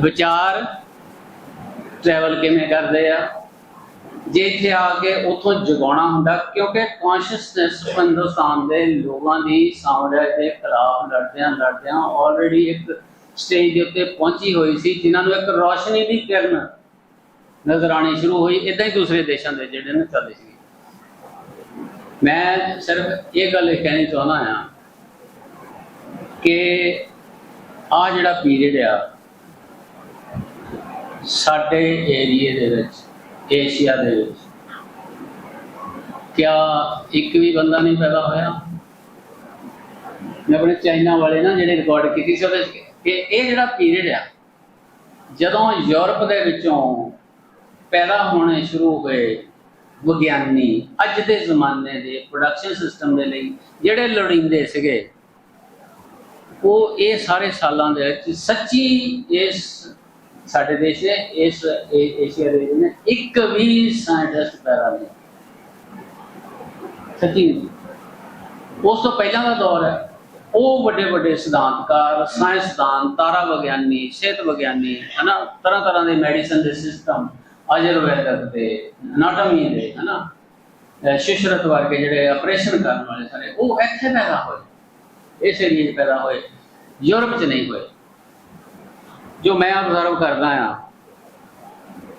ਵਿਚਾਰ ਟਰੈਵਲ ਕਿਵੇਂ ਕਰਦੇ ਆ? ਜੇ ਇੱਥੇ ਆ ਕੇ ਉਥੋਂ ਜਗਾਉਣਾ ਹੁੰਦਾ, ਕਿਉਂਕਿ ਕੌਨਸ਼ੀਅਸਨੈਸ ਹਿੰਦੁਸਤਾਨ ਦੇ ਲੋਕਾਂ ਦੀ ਸਾਮਰਾਜ ਦੇ ਖਿਲਾਫ ਲੜਦਿਆਂ ਲੜਦਿਆਂ ਆਲਰੇਡੀ ਇੱਕ ਸਟੇਜ ਦੇ ਉੱਤੇ ਪਹੁੰਚੀ ਹੋਈ ਸੀ, ਜਿਨ੍ਹਾਂ ਨੂੰ ਇੱਕ ਰੋਸ਼ਨੀ ਦੀ ਕਿਰਨ ਨਜ਼ਰ ਆਣੀ ਸ਼ੁਰੂ ਹੋਈ। ਇਦਾਂ ਹੀ ਦੂਸਰੇ ਦੇਸ਼ਾਂ ਦੇ ਜਿਹੜੇ ਨੇ ਚੱਲਦੇ ਸੀ। ਮੈਂ ਸਿਰਫ ਇਹ ਗੱਲ ਕਹਿਣੀ ਚਾਹੁੰਦਾ ਹਾਂ ਕਿ ਆ ਜਿਹੜਾ ਪੀਰੀਅਡ ਆ ਸਾਡੇ ਏਰੀਏ ਦੇ ਵਿੱਚ, ਏਸ਼ੀਆ ਦੇ ਵਿੱਚ, ਕਿਆ ਇੱਕ ਵੀ ਬੰਦਾ ਨਹੀਂ ਪੈਦਾ ਹੋਇਆ? ਮੈਂ ਆਪਣੇ ਚਾਈਨਾ ਵਾਲੇ ਨਾ ਜਿਹੜੇ ਰਿਕਾਰਡ ਕੀਤੀ ਸੀ ਉਹਦੇ ਕਿ ਇਹ ਜਿਹੜਾ ਪੀਰੀਅਡ ਆ, ਜਦੋਂ ਯੂਰਪ ਦੇ ਵਿੱਚੋਂ ਪੈਦਾ ਹੋਣੇ ਸ਼ੁਰੂ ਹੋਏ ਵਿਗਿਆਨੀ, ਅੱਜ ਦੇ ਜ਼ਮਾਨੇ ਦੇ ਪ੍ਰੋਡਕਸ਼ਨ ਸਿਸਟਮ ਦੇ ਲਈ ਜਿਹੜੇ ਲੋੜੀਂਦੇ ਸੀਗੇ, ਉਹ ਇਹ ਸਾਰੇ ਸਾਲਾਂ ਦੇ ਵਿੱਚ ਸੱਚੀ ਇਸ ਸਾਡੇ ਦੇਸ਼ ਦੇ ਇਸ ਏਸ਼ੀਆ ਦੇ ਨੇ ਇੱਕ ਵੀ ਸਾਇੰਟਿਸਟ ਪੈਦਾ ਨਹੀਂ ਸੱਚੀ ਉਸ ਤੋਂ ਪਹਿਲਾਂ ਦਾ ਦੌਰ ਹੈ। ਉਹ ਵੱਡੇ ਵੱਡੇ ਸਿਧਾਂਤਕਾਰ ਸਾਇੰਸਦਾਨ ਤਾਰਾ ਵਿਗਿਆਨੀ, ਸਿਹਤ ਵਿਗਿਆਨੀ, ਹਨਾ, ਤਰ੍ਹਾਂ ਤਰ੍ਹਾਂ ਦੇ ਮੈਡੀਸਨ ਦੇ ਸਿਸਟਮ ਆਯੁਰਵੈਦਿਕ ਦੇ ਅਨਾਟਮੀ ਦੇ, ਹਨਾ ਸ਼ਿਸ਼ਰਤ ਵਰਗੇ ਜਿਹੜੇ ਆਪਰੇਸ਼ਨ ਕਰਨ ਵਾਲੇ ਸਾਰੇ, ਉਹ ਇੱਥੇ ਪੈਦਾ ਹੋਏ। ਇਸ ਏਰੀਏ 'ਚ ਪੈਦਾ ਹੋਏ। ਯੂਰਪ 'ਚ ਨਹੀਂ ਹੋਏ। ਜੋ ਮੈਂ ਅਬਜ਼ਰਵ ਕਰਦਾ ਆ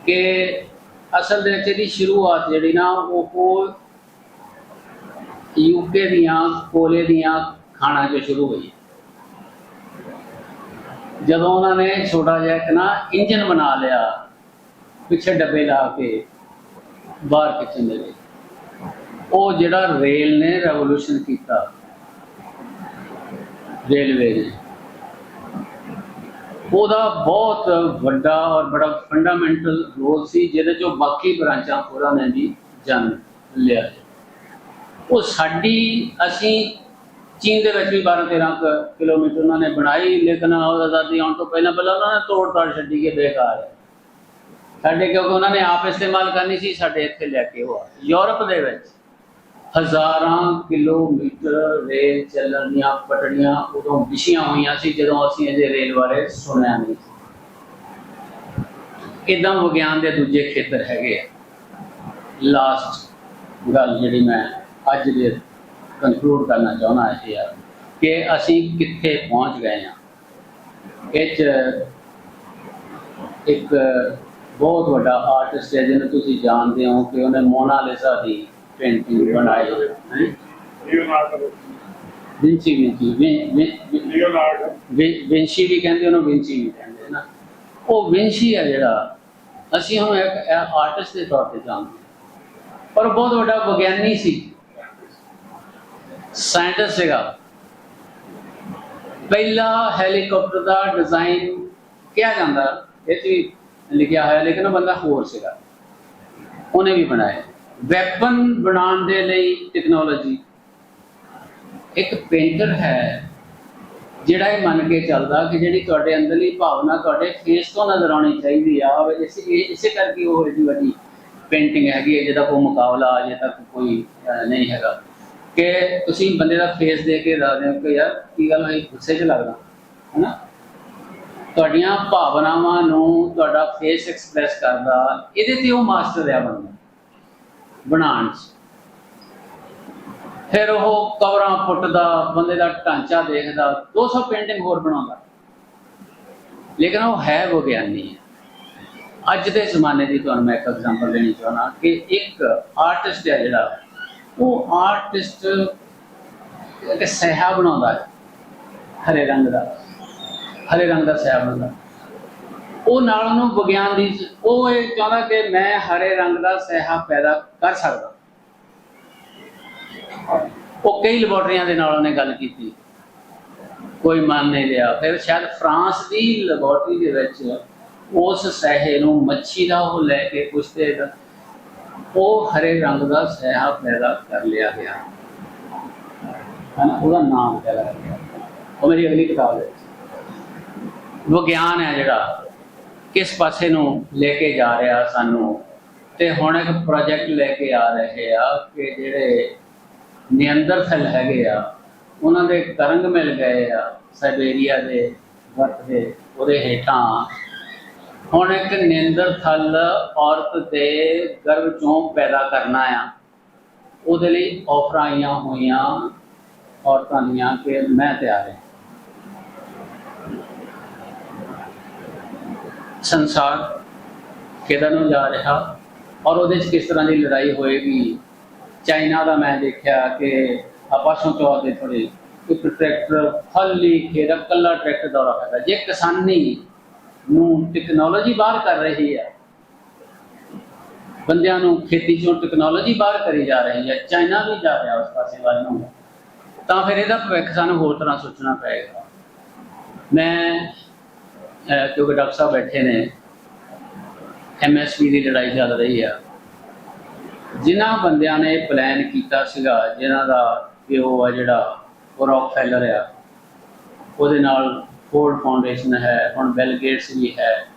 ਕਿ ਅਸਲ ਦੇ ਵਿੱਚ ਇਹਦੀ ਸ਼ੁਰੂਆਤ ਜਿਹੜੀ ਨਾ ਉਹ ਯੂਕੇ ਦੀਆਂ, ਕੋਲੇ ਦੀਆਂ ਖਾਣਾ ਜੋ ਸ਼ੁਰੂ ਹੋਈ ਜਦੋਂ ਉਹਨਾਂ ਨੇ ਛੋਟਾ ਜਿਹਾ ਇੱਕ ਨਾ ਇੰਜਨ ਬਣਾ ਲਿਆ, ਪਿੱਛੇ ਡੱਬੇ ਲਾ ਕੇ ਬਾਹਰ ਕਿਚਨ ਦੇ ਵਿੱਚ। ਉਹ ਜਿਹੜਾ ਰੇਲ ਨੇ ਰੈਵੋਲੂਸ਼ਨ ਕੀਤਾ, ਰੇਲਵੇ ਨੇ। ਉਹਦਾ ਬਹੁਤ ਵੱਡਾ ਔਰ ਬੜਾ ਫੰਡਾਮੈਂਟਲ ਰੋਲ ਸੀ, ਜਿਹਦੇ ਚੋਂ ਬਾਕੀ ਬ੍ਰਾਂਚਾਂ ਹੋਰਾਂ ਨੇ ਵੀ ਜਨਮ ਲਿਆ ਉਹ ਸਾਡੀ, ਅਸੀਂ ਚੀਨ ਦੇ ਵਿੱਚ ਵੀ 12 13 ਕੁ ਕਿਲੋਮੀਟਰ ਉਹਨਾਂ ਨੇ ਬਣਾਈ, ਲੇਕਿਨ ਉਹ ਆਜ਼ਾਦੀ ਆਉਣ ਤੋਂ ਪਹਿਲਾਂ ਪਹਿਲਾਂ ਉਹਨਾਂ ਨੇ ਤੋੜ ਤਾੜ ਛੱਡੀ ਕੇ ਬੇਕਾਰ ਹੈ ਸਾਡੇ ਕਿਉਂਕਿ ਉਹਨਾਂ ਨੇ ਆਪ ਇਸਤੇਮਾਲ ਕਰਨੀ ਸੀ, ਸਾਡੇ ਇੱਥੇ ਲੈ ਕੇ ਉਹ ਆ। ਯੂਰਪ ਦੇ ਵਿੱਚ ਹਜ਼ਾਰਾਂ ਕਿਲੋਮੀਟਰ ਰੇਲ ਚੱਲਣ ਦੀਆਂ ਪਟੜੀਆਂ ਉਦੋਂ ਵਿਛੀਆਂ ਹੋਈਆਂ ਸੀ, ਜਦੋਂ ਅਸੀਂ ਇਹਦੇ ਰੇਲ ਬਾਰੇ ਸੁਣਿਆ ਨਹੀਂ। ਸੀ ਇਦਾਂ ਵਿਗਿਆਨ ਦੇ ਦੂਜੇ ਖੇਤਰ ਹੈਗੇ ਆ। ਲਾਸਟ ਗੱਲ ਜਿਹੜੀ ਮੈਂ ਅੱਜ ਦੇ ਕਨਕਲੂਡ ਕਰਨਾ ਚਾਹੁੰਦਾ ਇਹ ਆ ਕਿ ਅਸੀਂ ਕਿੱਥੇ ਪਹੁੰਚ ਗਏ ਆ ਇਹ 'ਚ ਇੱਕ ਬਹੁਤ ਵੱਡਾ ਆਰਟਿਸਟ ਹੈ, ਜਿਹਨੂੰ ਤੁਸੀਂ ਜਾਣਦੇ ਹੋ ਕਿ ਉਹਨੇ ਮੋਨਾਲਿਸਾ ਦੀ ਬਣਾਈ ਹੈ ਲਿਓਨਾਰਡੋ ਵਿੰਚੀ ਵਿੰਚੀ ਵਿੰਚੀ ਵੀ ਕਹਿੰਦੇ ਉਹਨੂੰ ਵਿੰਚੀ ਵੀ ਕਹਿੰਦੇ ਨਾ ਉਹ ਵਿੰਚੀ ਹੈ ਜਿਹੜਾ ਅਸੀਂ ਉਹਨੂੰ ਇੱਕ ਆਰਟਿਸਟ ਦੇ ਤੌਰ ਤੇ ਜਾਣਦੇ। ਪਰ ਬਹੁਤ ਵੱਡਾ ਵਿਗਿਆਨੀ ਸੀ। ਸਾਇੰਟਿਸਟ ਸੀਗਾ। ਪਹਿਲਾ ਹੈਲੀਕਾਪਟਰ ਦਾ ਡਿਜ਼ਾਈਨ ਕਿਹਾ ਜਾਂਦਾ। ਇਹ ਵੀ ਲਿਖਿਆ ਹੋਇਆ ਲੇਕਿਨ ਉਹ ਬੰਦਾ ਹੋਰ ਸੀਗਾ। ਉਹਨੇ ਵੀ ਬਣਾਇਆ। ਵੈਪਨ ਬਣਾਉਣ ਦੇ ਲਈ ਟੈਕਨੋਲੋਜੀ ਇੱਕ ਪੇਂਟਰ ਹੈ, ਜਿਹੜਾ ਇਹ ਮੰਨ ਕੇ ਚੱਲਦਾ ਕਿ ਜਿਹੜੀ ਤੁਹਾਡੇ ਅੰਦਰਲੀ ਭਾਵਨਾ ਤੁਹਾਡੇ ਫੇਸ ਤੋਂ ਨਜ਼ਰ ਆਉਣੀ ਚਾਹੀਦੀ ਆ ਉਹ ਇਸੇ ਕਰਕੇ ਉਹ ਏਡੀ ਵੱਡੀ ਪੇਂਟਿੰਗ ਹੈਗੀ ਹੈ, ਜਿਹਦਾ ਕੋਈ ਮੁਕਾਬਲਾ ਅਜੇ ਤੱਕ ਕੋਈ ਨਹੀਂ ਹੈਗਾ। ਕਿ ਤੁਸੀਂ ਬੰਦੇ ਦਾ ਫੇਸ ਦੇਖ ਕੇ ਦੱਸਦੇ ਹੋ ਕਿ ਯਾਰ ਕੀ ਗੱਲ ਹੋਈ, ਗੁੱਸੇ 'ਚ ਲੱਗਦਾ, ਹੈਨਾ? ਤੁਹਾਡੀਆਂ ਭਾਵਨਾਵਾਂ ਨੂੰ ਤੁਹਾਡਾ ਫੇਸ ਐਕਸਪ੍ਰੈਸ ਕਰਦਾ, ਇਹਦੇ ਤੇ ਉਹ ਮਾਸਟਰ ਆ ਬੰਦਾ। ਬਣਾਉਣ 'ਚ। ਫਿਰ ਉਹ ਕਵਰਾਂ ਪੁੱਟਦਾ, ਬੰਦੇ ਦਾ ਢਾਂਚਾ ਦੇਖਦਾ 200 ਪੇਂਟਿੰਗ ਹੋਰ ਬਣਾਉਂਦਾ। ਲੇਕਿਨ ਉਹ ਹੈ ਵਿਗਿਆਨੀ ਹੈ। ਅੱਜ ਦੇ ਜ਼ਮਾਨੇ ਦੀ ਤੁਹਾਨੂੰ ਮੈਂ ਇੱਕ ਐਗਜ਼ਾਮਪਲ ਦੇਣੀ ਚਾਹਣਾ ਕਿ ਇੱਕ ਆਰਟਿਸਟ ਹੈ ਜਿਹੜਾ, ਉਹ ਆਰਟਿਸਟ ਇੱਕ ਸਹਿਆ ਬਣਾਉਂਦਾ ਹੈ, ਹਰੇ ਰੰਗ ਦਾ। ਹਰੇ ਰੰਗ ਦਾ ਸਹਿਆ ਬਣਾਉਂਦਾ। ਉਹ ਨਾਲ ਉਹਨੂੰ ਵਿਗਿਆਨ ਦੀ ਉਹ ਇਹ ਚਾਹੁੰਦਾ ਕਿ ਮੈਂ ਹਰੇ ਰੰਗ ਦਾ ਸਹਿਆ ਪੈਦਾ ਕਰ ਸਕਦਾ। ਉਹ ਕਈ ਲੈਬੋਰਟਰੀਆਂ ਦੇ ਨਾਲ ਉਹਨੇ ਗੱਲ ਕੀਤੀ। ਕੋਈ ਮੰਨ ਨਹੀਂ ਲਿਆ। ਫਿਰ ਸ਼ਾਇਦ ਫਰਾਂਸ ਦੀ ਲੈਬੋਰਟਰੀ ਦੇ ਵਿੱਚ ਉਸ ਸਹਿ ਨੂੰ ਮੱਛੀ ਦਾ ਉਹ ਲੈ ਕੇ ਪੁੱਛਦੇ ਉਹ ਹਰੇ ਰੰਗ ਦਾ ਸਹਿਆ ਪੈਦਾ ਕਰ ਲਿਆ ਗਿਆ। ਹਨਾ, ਉਹਦਾ ਨਾਮ ਕਿਆ ਲੱਗ ਗਿਆ। ਉਹ ਮੇਰੀ ਅਗਲੀ ਕਿਤਾਬ ਹੈ। ਵਿਗਿਆਨ ਹੈ ਜਿਹੜਾ। ਕਿਸ ਪਾਸੇ ਨੂੰ ਲੈ ਕੇ ਜਾ ਰਿਹਾ ਸਾਨੂੰ? ਤੇ ਹੁਣ ਇੱਕ ਪ੍ਰੋਜੈਕਟ ਲੈ ਕੇ ਆ ਰਹੇ ਆ ਕਿ ਜਿਹੜੇ ਨਿਅੰਦਰਥਲ ਹੈਗੇ ਆ, ਉਹਨਾਂ ਦੇ ਕਰੰਗ ਮਿਲ ਗਏ ਆ ਸਾਈਬੇਰੀਆ ਦੇ ਵਰਤ ਦੇ ਉਹਦੇ ਹੇਠਾਂ। ਹੁਣ ਇੱਕ ਨਿੰਦਰਥਲ ਔਰਤ ਦੇ ਗਰਭ ਚੋਂ ਪੈਦਾ ਕਰਨਾ ਆ। ਉਹਦੇ ਲਈ ਆਫਰਾਂ ਆਈਆਂ ਹੋਈਆਂ ਔਰਤਾਂ ਦੀਆਂ ਕਿ ਮੈਂ ਤਿਆਰ ਹਾਂ। ਸੰਸਾਰ ਕਿਹਦਾ ਨੂੰ ਜਾ ਰਿਹਾ ਔਰ ਉਹਦੇ 'ਚ ਕਿਸ ਤਰ੍ਹਾਂ ਦੀ ਲੜਾਈ ਹੋਏਗੀ? ਚਾਈਨਾ ਦਾ ਮੈਂ ਦੇਖਿਆ ਕਿ ਆਪਾਸੋਂ ਚੌਥ ਦੇ ਥੋੜੇ ਇੱਕ ਟਰੈਕਟਰ ਖਾਲੀ ਖੇਤ ਕੱਲਾ ਟਰੈਕਟਰ ਦੌਰਾ ਕਰਦਾ ਜੇ ਕਿਸਾਨੀ ਨੂੰ ਟੈਕਨੋਲੋਜੀ ਬਾਹਰ ਕਰ ਰਹੀ ਹੈ, ਬੰਦਿਆਂ ਨੂੰ ਖੇਤੀ ਚੋਂ ਟੈਕਨੋਲੋਜੀ ਬਾਹਰ ਕਰੀ ਜਾ ਰਹੀ ਹੈ, ਚਾਈਨਾ ਵੀ ਜਾ ਰਿਹਾ ਉਸ ਪਾਸੇ ਵੱਲ ਨੂੰ, ਤਾਂ ਫਿਰ ਇਹਦਾ ਭਵਿੱਖ ਸਾਨੂੰ ਹੋਰ ਤਰ੍ਹਾਂ ਸੋਚਣਾ ਪਏਗਾ। ਮੈਂ ਕਿਉਂਕਿ ਡਾਕਟਰ ਸਾਹਿਬ ਬੈਠੇ ਨੇ ਐਮਐਸਪੀ ਦੀ ਲੜਾਈ ਚੱਲ ਰਹੀ ਆ। ਜਿਨ੍ਹਾਂ ਬੰਦਿਆਂ ਨੇ ਪਲਾਨ ਕੀਤਾ ਸੀਗਾ, ਜਿਨ੍ਹਾਂ ਦਾ ਪਿਓ ਆ ਜਿਹੜਾ, ਉਹ ਰੌਕਫੈਲਰ ਆ, ਉਹਦੇ ਨਾਲ ਫੋਰਡ ਫਾਊਂਡੇਸ਼ਨ ਹੈ, ਹੁਣ ਬਿਲ ਗੇਟਸ ਵੀ ਹੈ,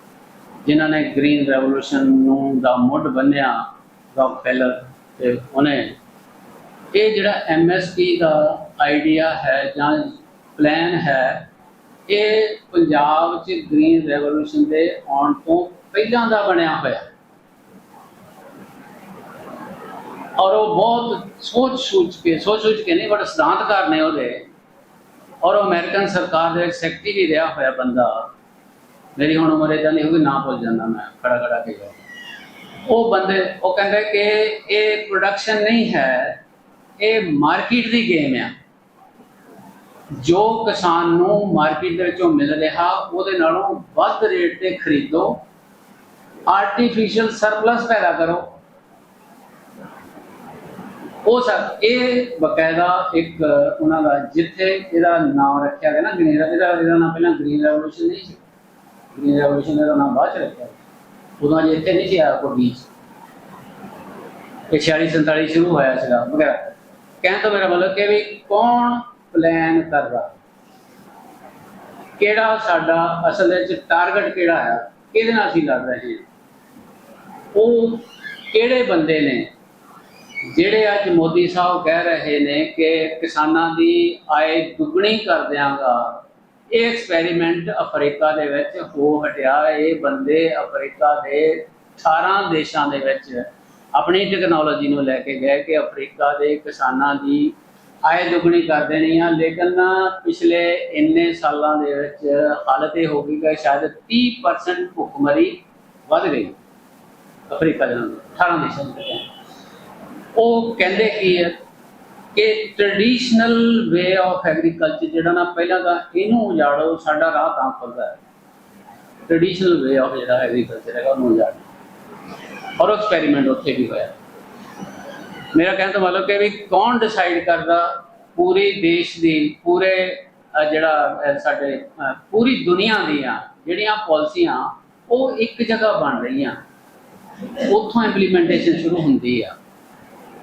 ਜਿਨ੍ਹਾਂ ਨੇ ਗ੍ਰੀਨ ਰੈਵੋਲੂਸ਼ਨ ਨੂੰ ਦਾ ਮੁੱਢ ਬੰਨਿਆ ਰੌਕਫੈਲਰ ਤੇ ਉਹਨੇ। ਇਹ ਜਿਹੜਾ ਐਮਐਸਪੀ ਦਾ ਆਈਡੀਆ ਹੈ ਜਾਂ ਪਲਾਨ ਹੈ ਇਹ ਪੰਜਾਬ 'ਚ ਗ੍ਰੀਨ ਰੈਵੋਲੂਸ਼ਨ ਦੇ ਆਉਣ ਤੋਂ ਪਹਿਲਾਂ ਦਾ ਬਣਿਆ ਹੋਇਆ। ਔਰ ਉਹ ਬਹੁਤ ਸੋਚ ਸੋਚ ਕੇ ਸੋਚ ਸੋਚ ਕੇ ਨਹੀਂ ਬੜਾ ਸਿਧਾਂਤਕਾਰ ਨੇ ਉਹਦੇ। ਔਰ ਉਹ ਅਮਰੀਕਨ ਸਰਕਾਰ ਦੇ ਸੈਕਟਰੀ ਵੀ ਰਿਹਾ ਹੋਇਆ ਬੰਦਾ। ਮੇਰੀ ਹੁਣ ਉਮਰ ਇਦਾਂ ਨਹੀਂ ਹੋਗੀ ਨਾ ਭੁੱਲ ਜਾਂਦਾ ਮੈਂ। ਖੜਾ ਖੜਾ ਕੇ ਉਹ ਬੰਦੇ, ਉਹ ਕਹਿੰਦੇ ਕਿ ਇਹ ਪ੍ਰੋਡਕਸ਼ਨ ਨਹੀਂ ਹੈ, ਇਹ ਮਾਰਕੀਟ ਦੀ ਗੇਮ ਆ। ਜੋ ਕਿਸਾਨ ਨੂੰ ਮਾਰਕੀਟ ਦੇ ਵਿੱਚੋਂ ਮਿਲ ਰਿਹਾ, ਉਹਦੇ ਨਾਲੋਂ ਵੱਧ ਰੇਟ ਤੇ ਖਰੀਦੋ। ਆਰਟੀਫੀਸ਼ੀਅਲ ਸਰਪਲਸ ਪੈਦਾ ਕਰੋ। ਉਹ ਸਰ ਇਹ ਬਕਾਇਦਾ ਇੱਕ, ਉਹਨਾਂ ਦਾ ਜਿੱਥੇ ਇਹਦਾ ਨਾਮ ਰੱਖਿਆ ਗਿਆ ਨਾ ਗ੍ਰੀਨ ਇਹਦਾ ਇਹਦਾ ਨਾਮ ਪਹਿਲਾਂ ਗ੍ਰੀਨ ਰੈਵੋਲੂਸ਼ਨ ਨਹੀਂ ਸੀ। ਗ੍ਰੀਨ ਰੈਵੋਲੂਸ਼ਨ ਦਾ ਨਾਮ ਬਾਅਦ ਚ ਰੱਖਿਆ ਉਦੋਂ ਜੇ ਇੱਥੇ ਨਹੀਂ ਸੀ ਆਇਆ ਕੋਈ ਬੀਜ। ਇਹ 46 47 ਸ਼ੁਰੂ ਹੋਇਆ ਸੀਗਾ ਵਗੈਰਾ ਕਹਿਣ ਤੋਂ ਮੇਰਾ ਮਤਲਬ ਕਿ ਵੀ ਕੌਣ ਪਲਾਨ ਕਰਦਾ ਕਿਹੜਾ ਸਾਡਾ ਅਸਲ ਵਿੱਚ ਟਾਰਗੇਟ ਕਿਹੜਾ ਹੈ ਕਿਹਦੇ ਨਾਲ ਅਸੀਂ ਲੜ ਰਹੇ ਹਾਂ? ਉਹ ਕਿਹੜੇ ਬੰਦੇ ਨੇ? ਜਿਹੜੇ ਅੱਜ ਮੋਦੀ ਸਾਹਿਬ ਕਹਿ ਰਹੇ ਨੇ ਕਿ ਕਿਸਾਨਾਂ ਦੀ ਆਏ ਦੁੱਗਣੀ ਕਰ ਦਿਆਂਗਾ। ਇਹ ਐਕਸਪੈਰੀਮੈਂਟ ਅਫਰੀਕਾ ਦੇ ਵਿੱਚ ਹੋ ਹਟਿਆ। ਇਹ ਬੰਦੇ ਅਫਰੀਕਾ ਦੇ 18 ਦੇਸ਼ਾਂ ਦੇ ਵਿੱਚ ਆਪਣੀ ਟੈਕਨੋਲੋਜੀ ਨੂੰ ਲੈ ਕੇ ਗਏ ਕਿ ਅਫਰੀਕਾ ਦੇ ਕਿਸਾਨਾਂ ਦੀ ਆਏ ਦੁੱਗਣੀ ਕਰ ਦੇਣੀ ਆ, ਲੇਕਿਨ ਪਿਛਲੇ ਇੰਨੇ ਸਾਲਾਂ ਦੇ ਵਿੱਚ ਹਾਲਤ ਇਹ ਹੋ ਗਈ ਕਿ ਸ਼ਾਇਦ 30% ਭੁੱਖਮਰੀ ਵੱਧ ਗਈ। ਅਫਰੀਕਾ ਦੇ ਨਾਲ 18 ਦੇਸ਼ਾਂ ਦੇ ਉਹ ਕਹਿੰਦੇ ਕੀ ਹੈ ਕਿ ਟ੍ਰੈਡੀਸ਼ਨਲ ਵੇ ਆਫ ਐਗਰੀਕਲਚਰ ਜਿਹੜਾ ਨਾ ਪਹਿਲਾਂ ਤਾਂ ਇਹਨੂੰ ਉਜਾੜੋ, ਸਾਡਾ ਰਾਹ ਤਾਂ ਖੁੱਲਦਾ ਹੈ। ਟ੍ਰੈਡੀਸ਼ਨਲ ਵੇ ਆਫ ਜਿਹੜਾ ਐਗਰੀਕਲਚਰ ਹੈਗਾ, ਉਹਨੂੰ ਉਜਾੜੋ। ਔਰ ਐਕਸਪੈਰੀਮੈਂਟ ਉੱਥੇ ਵੀ ਹੋਇਆ। ਮੇਰਾ ਕਹਿਣ ਦਾ ਮਤਲਬ ਕਿ ਵੀ ਕੌਣ ਡਿਸਾਈਡ ਕਰਦਾ ਪੂਰੀ ਦੇਸ਼ ਦੀ, ਪੂਰੇ ਜਿਹੜਾ ਸਾਡੇ ਪੂਰੀ ਦੁਨੀਆ ਦੀਆਂ ਜਿਹੜੀਆਂ ਪਾਲਿਸੀਆਂ, ਉਹ ਇੱਕ ਜਗ੍ਹਾ ਬਣ ਰਹੀਆਂ। ਉੱਥੋਂ ਇੰਪਲੀਮੈਂਟੇਸ਼ਨ ਸ਼ੁਰੂ ਹੁੰਦੀ ਆ।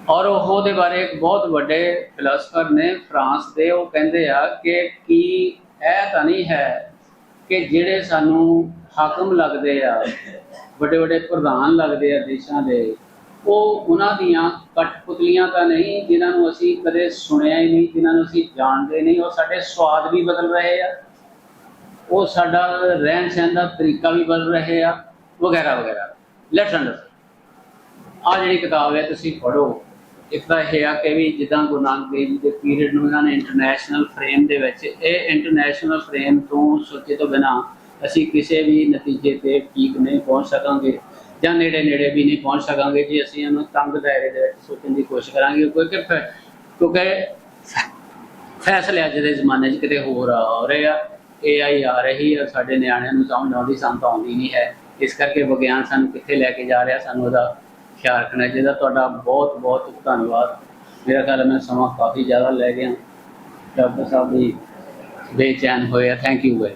ਔਰ ਉਹਦੇ ਬਾਰੇ ਇੱਕ ਬਹੁਤ ਵੱਡੇ ਫਿਲਾਸਫਰ ਨੇ ਫਰਾਂਸ ਦੇ, ਉਹ ਕਹਿੰਦੇ ਆ ਕਿ ਕੀ ਇਹ ਤਾਂ ਨਹੀਂ ਹੈ ਕਿ ਜਿਹੜੇ ਸਾਨੂੰ ਹਾਕਮ ਲੱਗਦੇ ਆ ਵੱਡੇ ਵੱਡੇ ਪ੍ਰਧਾਨ ਲੱਗਦੇ ਆ ਦੇਸ਼ਾਂ ਦੇ ਉਹ ਉਹਨਾਂ ਦੀਆਂ ਕਠਪੁਤਲੀਆਂ ਤਾਂ ਨਹੀਂ, ਜਿਨ੍ਹਾਂ ਨੂੰ ਅਸੀਂ ਕਦੇ ਸੁਣਿਆ ਹੀ ਨਹੀਂ, ਜਿਨ੍ਹਾਂ ਨੂੰ ਅਸੀਂ ਜਾਣਦੇ ਨਹੀਂ, ਉਹ ਸਾਡੇ ਸਵਾਦ ਵੀ ਬਦਲ ਰਹੇ ਆ। ਉਹ ਸਾਡਾ ਰਹਿਣ ਸਹਿਣ ਦਾ ਤਰੀਕਾ ਵੀ ਬਦਲ ਰਹੇ ਆ, ਵਗੈਰਾ ਵਗੈਰਾ। ਲੈਟਸ ਅੰਡਰਸਟੈਂਡ ਆ ਜਿਹੜੀ ਕਿਤਾਬ ਹੈ, ਤੁਸੀਂ ਪੜੋ ਇੱਕ ਤਾਂ ਇਹ ਆ ਕਿ ਵੀ ਜਿੱਦਾਂ ਗੁਰੂ ਨਾਨਕ ਦੇਵ ਜੀ ਦੇ ਪੀਰੀਅਡ ਨੂੰ ਇਹਨਾਂ ਨੇ ਇੰਟਰਨੈਸ਼ਨਲ ਫਰੇਮ ਦੇ ਵਿੱਚ, ਇਹ ਇੰਟਰਨੈਸ਼ਨਲ ਫਰੇਮ ਤੋਂ ਸੋਚੇ ਤੋਂ ਬਿਨਾ ਅਸੀਂ ਕਿਸੇ ਵੀ ਨਤੀਜੇ ਤੇ ਠੀਕ ਨਹੀਂ ਪਹੁੰਚ ਸਕਾਂਗੇ। ਜਾਂ ਨੇੜੇ ਨੇੜੇ ਵੀ ਨਹੀਂ ਪਹੁੰਚ ਸਕਾਂਗੇ ਜੀ, ਅਸੀਂ ਇਹਨੂੰ ਤੰਗ ਦਾਇਰੇ ਦੇ ਵਿੱਚ ਸੋਚਣ ਦੀ ਕੋਸ਼ਿਸ਼ ਕਰਾਂਗੇ, ਕਿਉਂਕਿ ਫੈ- ਕਿਉਂਕਿ ਫੈਸਲੇ ਅੱਜ ਦੇ ਜ਼ਮਾਨੇ 'ਚ ਕਿਤੇ ਹੋਰ ਆ ਰਹੇ ਆ AI ਆ ਰਹੀ ਆ, ਸਾਡੇ ਨਿਆਣਿਆਂ ਨੂੰ ਸਮਝ ਆਉਂਦੀ ਸਾਨੂੰ ਤਾਂ ਆਉਂਦੀ ਨਹੀਂ ਹੈ। ਇਸ ਕਰਕੇ ਵਿਗਿਆਨ ਸਾਨੂੰ ਕਿੱਥੇ ਲੈ ਕੇ ਜਾ ਰਿਹਾ, ਸਾਨੂੰ ਉਹਦਾ ਖਿਆਲ ਰੱਖਣਾ ਚਾਹੀਦਾ। ਤੁਹਾਡਾ ਬਹੁਤ ਬਹੁਤ ਧੰਨਵਾਦ। ਮੇਰਾ ਖਿਆਲ ਮੈਂ ਸਮਾਂ ਕਾਫੀ ਜ਼ਿਆਦਾ ਲੈ ਗਿਆ। ਡਾਕਟਰ ਸਾਹਿਬ ਵੀ ਬੇਚੈਨ ਹੋਏ ਥੈਂਕ ਯੂ ਵੈਰੀ